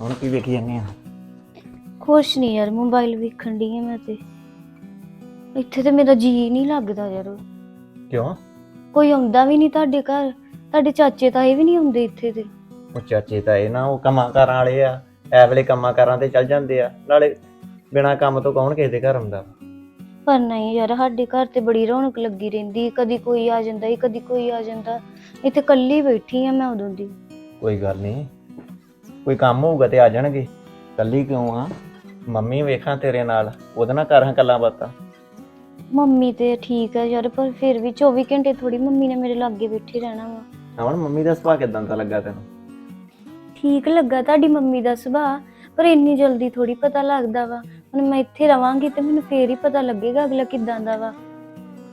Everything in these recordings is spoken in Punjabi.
ਹੁਣ ਕੀ ਵੇਖੀ ਜਾਂਦੇ ਆ? ਕੁਛ ਨਹੀਂ ਯਾਰ ਮੋਬਾਈਲ ਵੇਖਣ ਦੀ ਮੈਂ ਤੇ। ਇੱਥੇ ਤੇ ਮੇਰਾ ਜੀ ਨਹੀਂ ਲੱਗਦਾ ਯਾਰ। ਕਿਉਂ? ਕੋਈ ਆਉਂਦਾ ਵੀ ਨਹੀਂ ਤੁਹਾਡੇ ਘਰ। ਤੁਹਾਡੇ ਚਾਚੇ ਤਾਏ ਵੀ ਨਹੀਂ ਆਉਂਦੇ ਇੱਥੇ ਤੇ। ਉਹ ਚਾਚੇ ਤਾਂ ਇਹ ਨਾ ਉਹ ਕੰਮਾਂ ਕਾਰਾਂ ਵਾਲੇ ਆ। ਐ ਵੇਲੇ ਕੰਮਾਂ ਕਾਰਾਂ ਤੇ ਚੱਲ ਜਾਂਦੇ ਆ। ਨਾਲੇ ਬਿਨਾ ਕੰਮ ਤੋਂ ਕੌਣ ਕਿਸੇ ਦੇ ਘਰ ਹੁੰਦਾ ਪਰ ਨਹੀਂ ਯਾਰ ਸਾਡੇ ਘਰ ਤੇ ਬੜੀ ਰੌਣਕ ਲੱਗੀ ਰਹਿੰਦੀ। ਕਦੀ ਕੋਈ ਆ ਜਾਂਦਾ ਈ ਕਦੀ ਕੋਈ ਆ ਜਾਂਦਾ। ਇੱਥੇ ਕੱਲੀ ਬੈਠੀ ਆ ਮੈਂ ਉਦੋਂ ਦੀ। ਕੋਈ ਗੱਲ ਨਹੀਂ। ਕੋਈ ਕੰਮ ਹੋਊਗਾ ਤੇ ਆ ਜਾਣਗੇ। ਕੱਲੀ ਕਿਉਂ ਆ? ਮੰਮੀ ਵੇਖਾਂ ਤੇਰੇ ਨਾਲ ਉਹਦੇ ਨਾਲ ਕਰਾਂ ਗੱਲਾਂ ਬਾਤਾਂ। ਮੰਮੀ ਤੇ ਠੀਕ ਹੈ ਯਾਰ ਪਰ ਫਿਰ ਵੀ 24 ਘੰਟੇ ਥੋੜੀ ਮੰਮੀ ਨੇ ਮੇਰੇ ਲਾਗੇ ਬੈਠੀ ਰਹਿਣਾ ਵਾ। ਹੁਣ ਮੰਮੀ ਦਾ ਸੁਭਾਅ ਕਿਦਾਂ ਦਾ ਲੱਗਾ ਤੈਨੂੰ? ਠੀਕ ਲੱਗਾ ਤੁਹਾਡੀ ਮੰਮੀ ਦਾ ਸੁਭਾਅ ਪਰ ਇੰਨੀ ਜਲਦੀ ਥੋੜੀ ਪਤਾ ਲੱਗਦਾ ਵਾ। ਹੁਣ ਮੈਂ ਇੱਥੇ ਰਵਾਂਗੀ ਤੇ ਮੈਨੂੰ ਫੇਰ ਹੀ ਪਤਾ ਲੱਗੇਗਾ ਅਗਲਾ ਕਿਦਾਂ ਦਾ ਵਾ।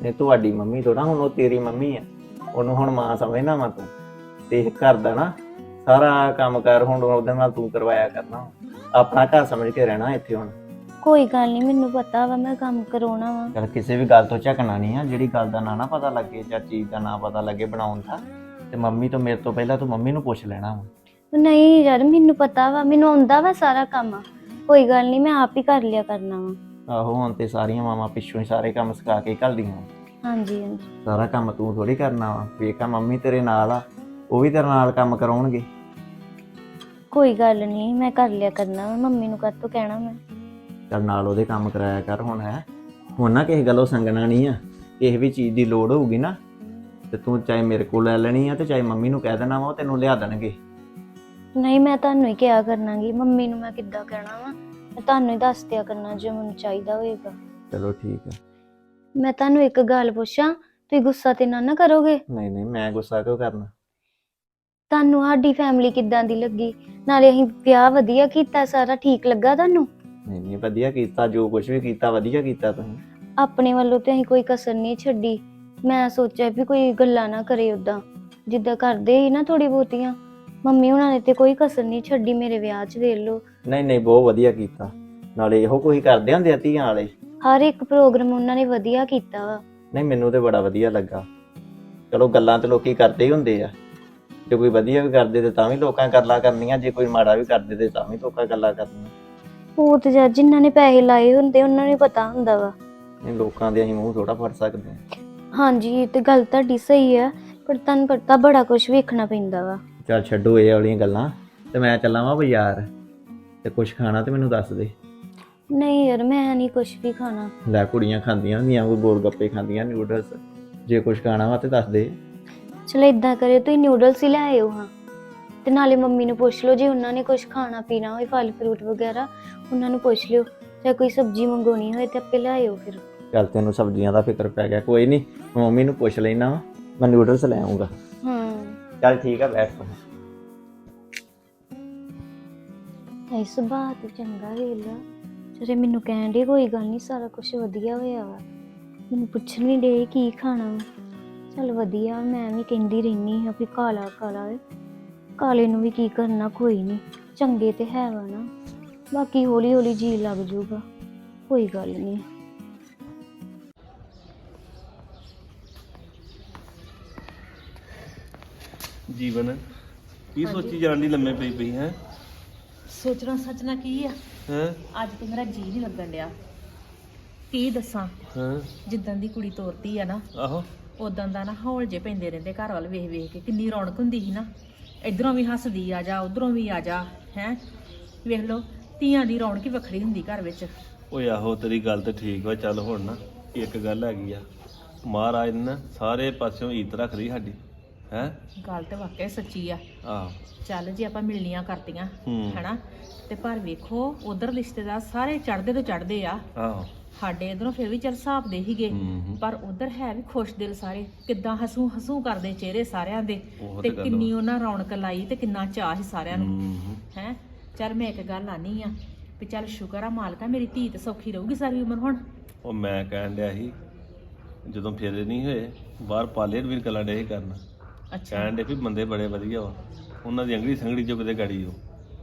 ਨੇ ਤੁਹਾਡੀ ਮੰਮੀ ਥੋੜਾ ਹੁਣ ਉਹ ਤੇਰੀ ਮੰਮੀ ਆ। ਉਹਨੂੰ ਹੁਣ ਮਾਂ ਸਮਝਣਾ ਵਾ ਤੂੰ। ਤੇ ਇਹ ਘਰ ਦਾ ਨਾ ਸਾਰਾ ਕੰਮ ਕਰ ਹੁਣ ਉਹਦੇ ਨਾਲ ਤੂੰ ਕਰਵਾਇਆ ਕਰਨਾ। ਆਪਣਾ ਘਰ ਸਮਝ ਕੇ ਰਹਿਣਾ ਇੱਥੇ ਹੁਣ। ਕੋਈ ਗੱਲ ਨਹੀਂ ਮੈਨੂੰ ਪਤਾ ਵਾ ਮੈਂ ਕੰਮ ਕਰਾਉਣਾ ਵਾ। ਚਲ ਕਿਸੇ ਵੀ ਗੱਲ ਤੋਂ ਝਕਣਾ ਨਹੀਂ ਆ ਜਿਹੜੀ ਗੱਲ ਦਾ ਨਾ ਨਾ ਪਤਾ ਲੱਗੇ ਜਾਂ ਚੀਜ਼ ਦਾ ਨਾ ਪਤਾ ਲੱਗੇ ਬਣਾਉਣ ਦਾ ਤੇ ਮੰਮੀ ਤੋਂ ਮੇਰੇ ਤੋਂ ਪਹਿਲਾਂ ਤੂੰ ਮੰਮੀ ਨੂੰ ਪੁੱਛ ਲੈਣਾ ਵਾ। ਨਹੀਂ ਯਾਰ ਮੈਨੂੰ ਪਤਾ ਵਾ ਮੈਨੂੰ ਆਉਂਦਾ ਵਾ ਸਾਰਾ ਕੰਮ। ਕੋਈ ਗੱਲ ਨਹੀਂ ਮੈਂ ਆਪ ਹੀ ਕਰ ਲਿਆ ਕਰਨਾ ਵਾ। ਆਹੋ ਹੁਣ ਤੇ ਸਾਰੀਆਂ ਮਾਵਾਂ ਪਿੱਛੋਂ ਹੀ ਸਾਰੇ ਕੰਮ ਸਿਖਾ ਕੇ ਘੱਲਦੀਆਂ ਹਾਂਜੀ ਹਾਂਜੀ। ਸਾਰਾ ਕੰਮ ਤੂੰ ਥੋੜੀ ਕਰਨਾ ਵਾ। ਵੇਖਾ ਮੰਮੀ ਤੇਰੇ ਨਾਲ ਆ ਉਹ ਵੀ ਤੇਰੇ ਨਾਲ ਕੰਮ ਕਰਾਉਣਗੇ। ਕੋਈ ਗੱਲ ਨਹੀਂ ਮੈਂ ਕਰ ਲਿਆ ਕਰਨਾ ਵਾ ਮੰਮੀ ਨੂੰ ਕਦ ਤੋਂ ਕਹਿਣਾ ਮੈਂ। ਚੱਲ ਨਾਲ ਉਹਦੇ ਕੰਮ ਕਰਾਇਆ ਕਰ ਹੁਣ ਹੈ। ਹੁਣ ਨਾ ਕਿਸੇ ਗੱਲੋਂ ਸੰਗਣਾ ਨਹੀਂ ਆ ਕਿਸੇ ਵੀ ਚੀਜ਼ ਦੀ ਲੋੜ ਹੋਊਗੀ ਨਾ ਤੇ ਤੂੰ ਚਾਹੇ ਮੇਰੇ ਕੋਲ ਲੈ ਲੈਣੀ ਆ ਤੇ ਚਾਹੇ ਮੰਮੀ ਨੂੰ ਕਹਿ ਦੇਣਾ ਵਾ ਉਹ ਤੈਨੂੰ ਲਿਆ ਦੇਣਗੇ। ਨਹੀਂ ਮੈਂ ਤੁਹਾਨੂੰ ਹੀ ਕਿਹਾ ਕਰਨਾਗੀ ਮੰਮੀ ਨੂੰ ਮੈਂ ਕਿੱਦਾਂ ਕਹਿਣਾ ਵਾ ਮੈਂ ਤੁਹਾਨੂੰ ਹੀ ਦੱਸ ਦਿਆ ਕਰਨਾ ਜੋ ਮੈਨੂੰ ਚਾਹੀਦਾ ਹੋਏਗਾ। ਚਲੋ ਠੀਕ ਆ। ਮੈਂ ਤੁਹਾਨੂੰ ਇੱਕ ਗੱਲ ਪੁੱਛਾਂ ਤੁਸੀਂ ਗੁੱਸਾ ਤੇ ਨਾ ਨਾ ਕਰੋਗੇ? ਨਹੀਂ ਨਹੀਂ ਮੈਂ ਗੁੱਸਾ ਕਿਉਂ ਕਰਨਾ? ਤੁਹਾਨੂੰ ਸਾਡੀ ਫੈਮਿਲੀ ਕਿੱਦਾਂ ਦੀ ਲੱਗੀ? ਨਾਲੇ ਅਸੀਂ ਵਿਆਹ ਵਧੀਆ ਕੀਤਾ ਸਾਰਾ ਠੀਕ ਲੱਗਾ ਤੁਹਾਨੂੰ? ਨਹੀਂ ਨਹੀਂ ਵਧੀਆ ਕੀਤਾ ਜੋ ਕੁਝ ਵੀ ਕੀਤਾ ਵਧੀਆ ਕੀਤਾ ਤੁਸੀਂ। ਆਪਣੇ ਵੱਲੋਂ ਤੇ ਅਸੀਂ ਕੋਈ ਕਸਰ ਨਹੀਂ ਛੱਡੀ। ਮੈਂ ਸੋਚਿਆ ਵੀ ਕੋਈ ਗੱਲਾਂ ਨਾ ਕਰੇ ਉਦਾਂ ਜਿੱਦਾਂ ਕਰਦੇ ਸੀ ਨਾ ਥੋੜੀ ਬਹੁਤੀਆਂ। ਮੰਮੀ ਉਹਨਾਂ ਨੇ ਤੇ ਕੋਈ ਕਸਰ ਨਹੀਂ ਛੱਡੀ ਮੇਰੇ ਵਿਆਹ 'ਚ ਵੇਖ ਲਓ। ਨਹੀਂ ਨਹੀਂ ਬਹੁਤ ਵਧੀਆ ਕੀਤਾ। ਨਾਲੇ ਇਹੋ ਕੋਈ ਕਰਦੇ ਹੁੰਦੇ ਆ ਧੀਆਂ ਵਾਲੇ? ਹਰ ਇੱਕ ਪ੍ਰੋਗਰਾਮ ਉਹਨਾਂ ਨੇ ਵਧੀਆ ਕੀਤਾ ਵਾ। ਨਹੀਂ ਮੈਨੂੰ ਤੇ ਬੜਾ ਵਧੀਆ ਲੱਗਾ। ਚਲੋ ਗੱਲਾਂ ਤੇ ਲੋਕੀ ਕਰਦੇ ਹੀ ਹੁੰਦੇ ਆ। ਜੇ ਕੋਈ ਵਧੀਆ ਵੀ ਕਰਦੇ ਤੇ ਤਾਂ ਵੀ ਲੋਕਾਂ ਗੱਲਾਂ ਕਰਨੀਆਂ ਜੇ ਕੋਈ ਮਾੜਾ ਵੀ ਕਰਦੇ ਤੇ ਤਾਂ ਵੀ ਲੋਕਾਂ ਗੱਲਾਂ ਕਰਨੀਆਂ। ਉਹ ਤੇ ਜਦ ਜਿਨ੍ਹਾਂ ਨੇ ਪੈਸੇ ਲਾਏ ਹੁੰਦੇ ਉਹਨਾਂ ਨੂੰ ਹੀ ਪਤਾ ਹੁੰਦਾ ਵਾ। ਨਹੀਂ ਲੋਕਾਂ ਦੇ ਅਸੀਂ ਮੂੰਹ ਥੋੜਾ ਫੜ ਸਕਦੇ ਹਾਂ। ਹਾਂਜੀ ਇਹ ਤੇ ਗੱਲ ਤੁਹਾਡੀ ਸਹੀ ਆ ਪਰ ਤੁਹਾਨੂੰ ਪਤਾ ਬੜਾ ਕੁਝ ਵੇਖਣਾ ਪੈਂਦਾ ਵਾ। ਚੱਲ ਛੱਡੋ ਇਹ ਵਾਲੀਆਂ ਗੱਲਾਂ ਤੇ ਮੈਂ ਚੱਲਾਂ ਵਾਂ ਬਾਜ਼ਾਰ ਤੇ ਕੁਝ ਖਾਣਾ ਤੇ ਮੈਨੂੰ ਦੱਸ ਦੇ। ਨਹੀਂ ਯਾਰ ਮੈਂ ਨਹੀਂ ਕੁਝ ਵੀ ਖਾਣਾ। ਲੈ ਕੁੜੀਆਂ ਖਾਂਦੀਆਂ ਹੁੰਦੀਆਂ ਕੋਈ ਗੋਲ ਗੱਪੇ ਖਾਂਦੀਆਂ ਨਿਊਡਲਸ ਜੇ ਕੁਝ ਖਾਣਾ ਵਾ ਤੇ ਦੱਸ ਦੇ। ਚਲੋ ਇਦਾਂ ਕਰਿਓ ਤੁਸੀਂ ਨਿਊਡਲਸ ਹੀ ਲੈ ਆਇਓ ਹਾਂ। ਤੇ ਨਾਲੇ ਮੰਮੀ ਨੂੰ ਪੁੱਛ ਲਓ ਜੇ ਉਹਨਾਂ ਨੇ ਕੁਝ ਖਾਣਾ ਪੀਣਾ ਹੋਏ ਫਲ ਫਰੂਟ ਵਗੈਰਾ ਉਹਨਾਂ ਨੂੰ ਪੁੱਛ ਲਿਓ। ਜਾਂ ਕੋਈ ਸਬਜ਼ੀ ਮੰਗਾਉਣੀ ਹੋਏ ਤੇ ਆਪੇ ਲੈ ਆਇਓ ਫਿਰ। ਚੱਲ ਤੈਨੂੰ ਸਬਜ਼ੀਆਂ ਦਾ ਫਿਕਰ ਪੈ ਗਿਆ ਕੋਈ ਨਹੀਂ ਮੰਮੀ ਨੂੰ ਪੁੱਛ ਲੈਣਾ ਮੈਂ ਨਿਊਡਲਸ ਲੈ ਆਉਂਗਾ ਹਾਂ। ਚੱਲ ਠੀਕ ਆ ਬੈਠ ਤੂੰ। ਇਹ ਸੁਭਾਅ ਤੇ ਚੰਗਾ ਵੇਲਾ ਮੈਨੂੰ ਕਹਿਣ ਦੇ ਕੋਈ ਗੱਲ ਨਹੀਂ ਸਾਰਾ ਕੁਝ ਵਧੀਆ ਹੋਇਆ ਵਾ। ਮੈਨੂੰ ਪੁੱਛਣ ਵੀ ਦੇ ਕੀ ਖਾਣਾ ਵਾ। ਚਲ ਵਧੀਆ ਮੈਂ ਵੀ ਕਹਿੰਦੀ ਰਹਿਨੀ ਹਾਂ ਵੀ ਕਾਲਾ ਕਾਲਾ ਏ। ਕਾਲੇ ਨੂੰ ਵੀ ਕੀ ਕਰਨਾ ਕੋਈ ਨਹੀਂ ਚੰਗੇ ਤੇ ਹੈ ਵਾ ਨਾ। ਬਾਕੀ ਹੌਲੀ ਹੌਲੀ ਜੀ ਲੱਗ ਜਾਊਗਾ ਕੋਈ ਗੱਲ ਨਹੀਂ ਜੀਵਨ ਕੀ ਸੋਚੀ ਜਾਣ ਦੀ ਲੰਮੇ ਪਈ ਪਈ ਹੈ? ਸੋਚਣਾ ਸੱਚਣਾ ਕੀ ਆ? ਹੈ? ਅੱਜ ਤੇ ਮੇਰਾ ਜੀ ਨਹੀਂ ਲੱਗਣ ਡਿਆ। ਕੀ ਦੱਸਾਂ? ਹਾਂ? ਜਿੱਦਾਂ ਦੀ ਕੁੜੀ ਤੋਰਤੀ ਆ ਨਾ ਆਹੋ। ਉਦਾਂ ਦਾ ਨਾ ਹੌਲ ਜੇ ਪੈਂਦੇ ਰਹਿੰਦੇ ਘਰ ਵੱਲ ਵੇਖ ਵੇਖ ਕੇ ਕਿੰਨੀ ਰੌਣਕ ਹੁੰਦੀ ਸੀ ਨਾ। ਇਧਰੋਂ ਵੀ ਹੱਸਦੀ ਆ ਜਾ ਉਧਰੋਂ ਵੀ ਆ ਜਾ ਹੈ। ਵੇਖ ਲਓ ਧੀਆਂ ਦੀ ਰੌਣਕ ਹੀ ਵੱਖਰੀ ਹੁੰਦੀ ਘਰ ਵਿੱਚ। ਓਏ ਆਹੋ ਤੇਰੀ ਗੱਲ ਤੇ ਠੀਕ ਵਾ ਚੱਲ ਹੁਣ ਨਾ ਇੱਕ ਗੱਲ ਹੈਗੀ ਆ। ਮਹਾਰਾਜ ਨੇ ਨਾ ਸਾਰੇ ਪਾਸਿਓਂ ਇੱਜ਼ਤ ਰੱਖ ਲਈ ਸਾਡੀ ਹੈ? ਗੱਲ ਤੇ ਵਾਕਿਆ ਸੱਚੀ ਆ। ਆਹੋ। ਚੱਲ ਜੇ ਆਪਾਂ ਮਿਲਣੀਆਂ ਕਰਤੀਆਂ ਹੂੰ। ਹੈਨਾ? ਤੇ ਪਰ ਵੇਖੋ ਉਧਰ ਰਿਸ਼ਤੇਦਾਰ ਸਾਰੇ ਚੜਦੇ ਤੋਂ ਚੜਦੇ ਆ। ਆਹੋ। ਸਾਡੇ ਇਧਰੋਂ ਫਿਰ ਵੀ ਚੱਲ ਹਿਸਾਬ ਦੇ ਹੀਗੇ। ਹੂੰ ਹੂੰ। ਪਰ ਉਧਰ ਹੈ ਵੀ ਖੁਸ਼ ਦਿਲ ਸਾਰੇ। ਕਿੱਦਾਂ ਹਸੂ ਹਸੂ ਕਰਦੇ ਚਿਹਰੇ ਸਾਰਿਆਂ ਦੇ। ਤੇ ਕਿੰਨੀ ਉਹਨਾਂ ਰੌਣਕ ਲਾਈ ਤੇ ਕਿੰਨਾ ਚਾਹ ਸੀ ਸਾਰਿਆਂ ਨੂੰ। ਹੂੰ ਹੂੰ। ਹੈ? ਚੱਲ ਮੈਂ ਇੱਕ ਗੱਲ ਆਨੀ ਆ ਵੀ ਚੱਲ ਸ਼ੁਕਰ ਆ ਮਾਲਕਾ ਮੇਰੀ ਧੀ ਤੇ ਸੌਖੀ ਰਹੂਗੀ ਸਾਰੀ ਉਮਰ ਹੁਣ। ਉਹ ਮੈਂ ਕਹਿਣ ਡਿਆ ਸੀ ਜਦੋਂ ਫੇਰੇ ਨਹੀਂ ਹੋਏ ਬਾਹਰ ਪਾਲੇ ਵੀ ਗੱਲਾਂ ਡੇ ਕਰਨ। ਅੱਛਾ। ਕਹਿਣ ਡੇ ਵੀ ਬੰਦੇ ਬੜੇ ਵਧੀਆ ਵਾ। ਉਹਨਾਂ ਦੀ ਅੰਗੜੀ ਸੰਗੜੀ ਚੋਂ ਕਿਤੇ ਗਾੜੀ ਉਹ।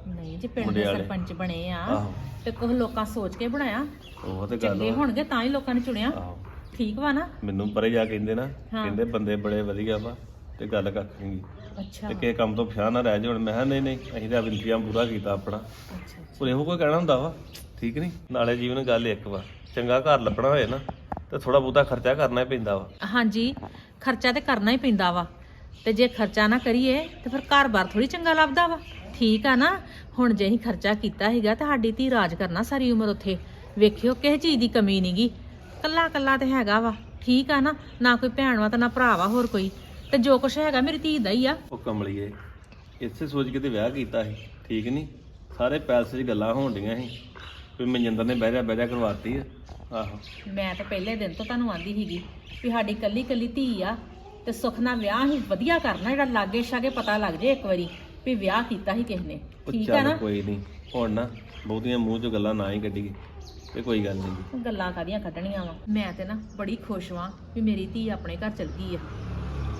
ਨਹੀਂ ਜੇ ਪਿੰਡ ਦੇ। ਸਰਪੰਚ ਬਣੇ ਆ। ਆਹੋ। ਤੇ ਕੁਝ ਲੋਕਾਂ ਸੋਚ ਕੇ ਬਣਾਇਆ। ਉਹ ਤੇ ਗੱਲ ਚੰਗੇ ਵਾ। ਹੋਣਗੇ ਤਾਂ ਹੀ ਲੋਕਾਂ ਨੇ ਚੁਣਿਆ। ਆਹੋ। ਠੀਕ ਵਾ ਨਾ? ਮੈਨੂੰ ਪਰੇ ਜਾ ਕਹਿੰਦੇ ਨਾ ਹਾਂ। ਕਹਿੰਦੇ ਬੰਦੇ ਬੜੇ ਵਧੀਆ ਵਾ ਤੇ ਗੱਲ ਕੱਖ ਨਹੀਂ ਅੱਛਾ। ਤੇ ਕਿਸੇ ਕੰਮ ਤੋਂ ਫਿਆ ਨਾ ਰਹਿ ਜਾਣ ਮੈਂ ਕਿਹਾ ਨਹੀਂ ਨਹੀਂ ਅਸੀਂ ਤਾਂ ਇੰਤਜ਼ਾਮ ਪੂਰਾ ਕੀਤਾ ਆਪਣਾ। ਅੱਛਾ ਪਰ ਇਹੋ ਕੋਈ ਕਹਿਣਾ ਹੁੰਦਾ ਵਾ? ਠੀਕ ਨਹੀਂ ਨਾਲੇ ਜੀਵਨ ਗੱਲ ਇੱਕ ਵਾ। ਚੰਗਾ ਘਰ ਲੱਭਣਾ ਹੋਏ ਨਾ ਤੇ ਥੋੜਾ ਬਹੁਤਾ ਖਰਚਾ ਕਰਨਾ ਹੀ ਪੈਂਦਾ ਵਾ। ਹਾਂਜੀ ਖਰਚਾ ਤੇ ਕਰਨਾ ਹੀ ਪੈਂਦਾ ਵਾ। ਤੇ ਜੇ ਖਰਚਾ ਨਾ ਕਰੀਏ ਤੇ ਫਿਰ ਘਰ-ਬਾਰ ਥੋੜੀ ਚੰਗਾ ਲੱਭਦਾ ਵਾ। ਠੀਕ ਆ ਨਾ ਹੁਣ ਜੇ ਅਸੀਂ ਖਰਚਾ ਕੀਤਾ ਹੈਗਾ ਤੇ ਸਾਡੀ ਧੀ ਰਾਜ ਕਰਨਾ ਸਾਰੀ ਉਮਰ ਉੱਥੇ। ਵੇਖਿਓ ਕਿਸੇ ਚੀਜ਼ ਦੀ ਕਮੀ ਨਹੀਂਗੀ ਕੱਲਾ ਕੱਲਾ ਤੇ ਹੈਗਾ ਵਾ ਠੀਕ ਆ ਨਾ ਨਾ ਕੋਈ ਭੈਣ ਵਾ ਤੇ ਨਾ ਭਰਾ ਵਾ ਹੋਰ ਕੋਈ। ਤੇ ਜੋ ਕੁਛ ਹੈਗਾ ਮੇਰੀ ਧੀ ਦਾ ਹੀ ਆ। ਉਹ ਕਮਲੀਏ ਇਸੇ ਸੋਚ ਕੇ ਤੇ ਵਿਆਹ ਕੀਤਾ ਸੀ ਠੀਕ ਨਹੀਂ ਸਾਰੇ ਪੈਲਸ 'ਚ ਗੱਲਾਂ ਹੋਣ ਡੀਆਂ ਸੀ ਵੀ ਮਨਜਿੰਦਰ ਨੇ ਬਹਿ ਜਾ ਬਹਿ ਜਾ ਕਰਵਾਤੀ ਆ। ਆਹੋ। ਮੈਂ ਤਾਂ ਪਹਿਲੇ ਦਿਨ ਤੋਂ ਤੁਹਾਨੂੰ ਆਂਦੀ ਸੀਗੀ ਵੀ ਸਾਡੀ ਕੱਲੀ ਕੱਲੀ ਧੀ ਆ ਤੇ ਸੁੱਖ ਨਾਲ ਵਿਆਹ ਹੀ ਵਧੀਆ ਕਰਨਾ ਜਿਹੜਾ ਲਾਗੇ ਛਾਗੇ ਪਤਾ ਲੱਗ ਜੇ ਇੱਕ ਵਾਰੀ। ਵੀ ਵਿਆਹ ਕੀਤਾ ਸੀ ਕਿਸ ਨੇ। ਉਹ ਠੀਕ ਆ ਚੱਲ ਨਾ? ਕੋਈ ਨਹੀਂ ਹੁਣ ਨਾ ਬਹੁਤੀਆਂ ਮੂੰਹ 'ਚੋਂ ਗੱਲਾਂ ਨਾ ਹੀ ਕੱਢੀਏ ਤੇ ਕੋਈ ਗੱਲ ਨਹੀਂ ਗੱਲਾਂ ਕਾਦੀਆਂ ਕੱਢਣੀਆਂ ਵਾ? ਮੈਂ ਤੇ ਨਾ ਬੜੀ ਖੁਸ਼ ਵਾਂ ਵੀ ਮੇਰੀ ਧੀ ਆਪਣੇ ਘਰ ਚਲ ਗਈ ਆ।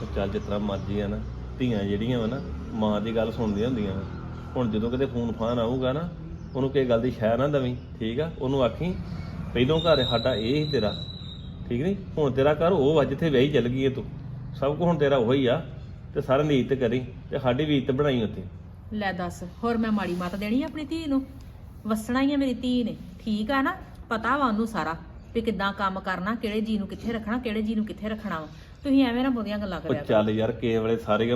ਉਹ ਚੱਲ ਜਿਸ ਤਰ੍ਹਾਂ ਮਰਜ਼ੀ ਆ ਨਾ ਧੀਆਂ ਜਿਹੜੀਆਂ ਵਾ ਨਾ ਮਾਂ ਦੀ ਗੱਲ ਸੁਣਦੀਆਂ ਹੁੰਦੀਆਂ ਵਾ। ਹੁਣ ਜਦੋਂ ਕਿਤੇ ਫੋਨ ਫਾਨ ਆਊਗਾ ਨਾ ਉਹਨੂੰ ਕਿਸੇ ਗੱਲ ਦੀ ਸ਼ੈ ਨਾ ਦਵੀਂ ਠੀਕ ਆ? ਉਹਨੂੰ ਆਖੀ ਪਹਿਲੋਂ ਘਰ ਸਾਡਾ ਇਹ ਹੀ ਤੇਰਾ ਠੀਕ ਨਹੀਂ ਹੁਣ ਤੇਰਾ ਘਰ ਉਹ ਵਾ ਜਿੱਥੇ ਵਿਆਹੀ ਚੱਲ ਗਈ ਏ ਤੂੰ। ਸਭ ਕੁਝ ਹੁਣ ਤੇਰਾ ਉਹੀ ਆ। ਤੇ ਸਾਰਿਆਂ ਦੀ ਇੱਜ਼ਤ ਕਰੀ ਤੇ ਸਾਡੀ ਵੀ ਇੱਜ਼ਤ ਬਣਾਈ ਉੱਥੇ। ਲੈ ਦੱਸ ਹੋਰ ਮੈਂ ਮਾੜੀ ਮੱਤ ਦੇਣੀ ਆ ਆਪਣੀ ਧੀ ਨੂੰ? ਵਸਣਾ ਹੀ ਆ ਮੇਰੀ ਧੀ ਨੇ। ਠੀਕ ਆ ਨਾ? ਪਤਾ ਵਾ ਉਹਨੂੰ ਸਾਰਾ ਵੀ ਕਿੱਦਾਂ ਕੰਮ ਕਰਨਾ ਕਿਹੜੇ ਜੀ ਨੂੰ ਕਿੱਥੇ ਰੱਖਣਾ ਕਿਹੜੇ ਜੀ ਨੂੰ ਕਿੱਥੇ ਰੱਖਣਾ ਵਾ। ਤੁਸੀਂ ਐਵੇਂ ਨਾ ਬਹੁਤੀਆਂ ਗੱਲਾਂ ਉਹ ਕਰਿਆ ਕਰੋ ਚੱਲ ਯਾਰ ਕਿਸੇ ਵੇਲੇ ਸਾਰੇ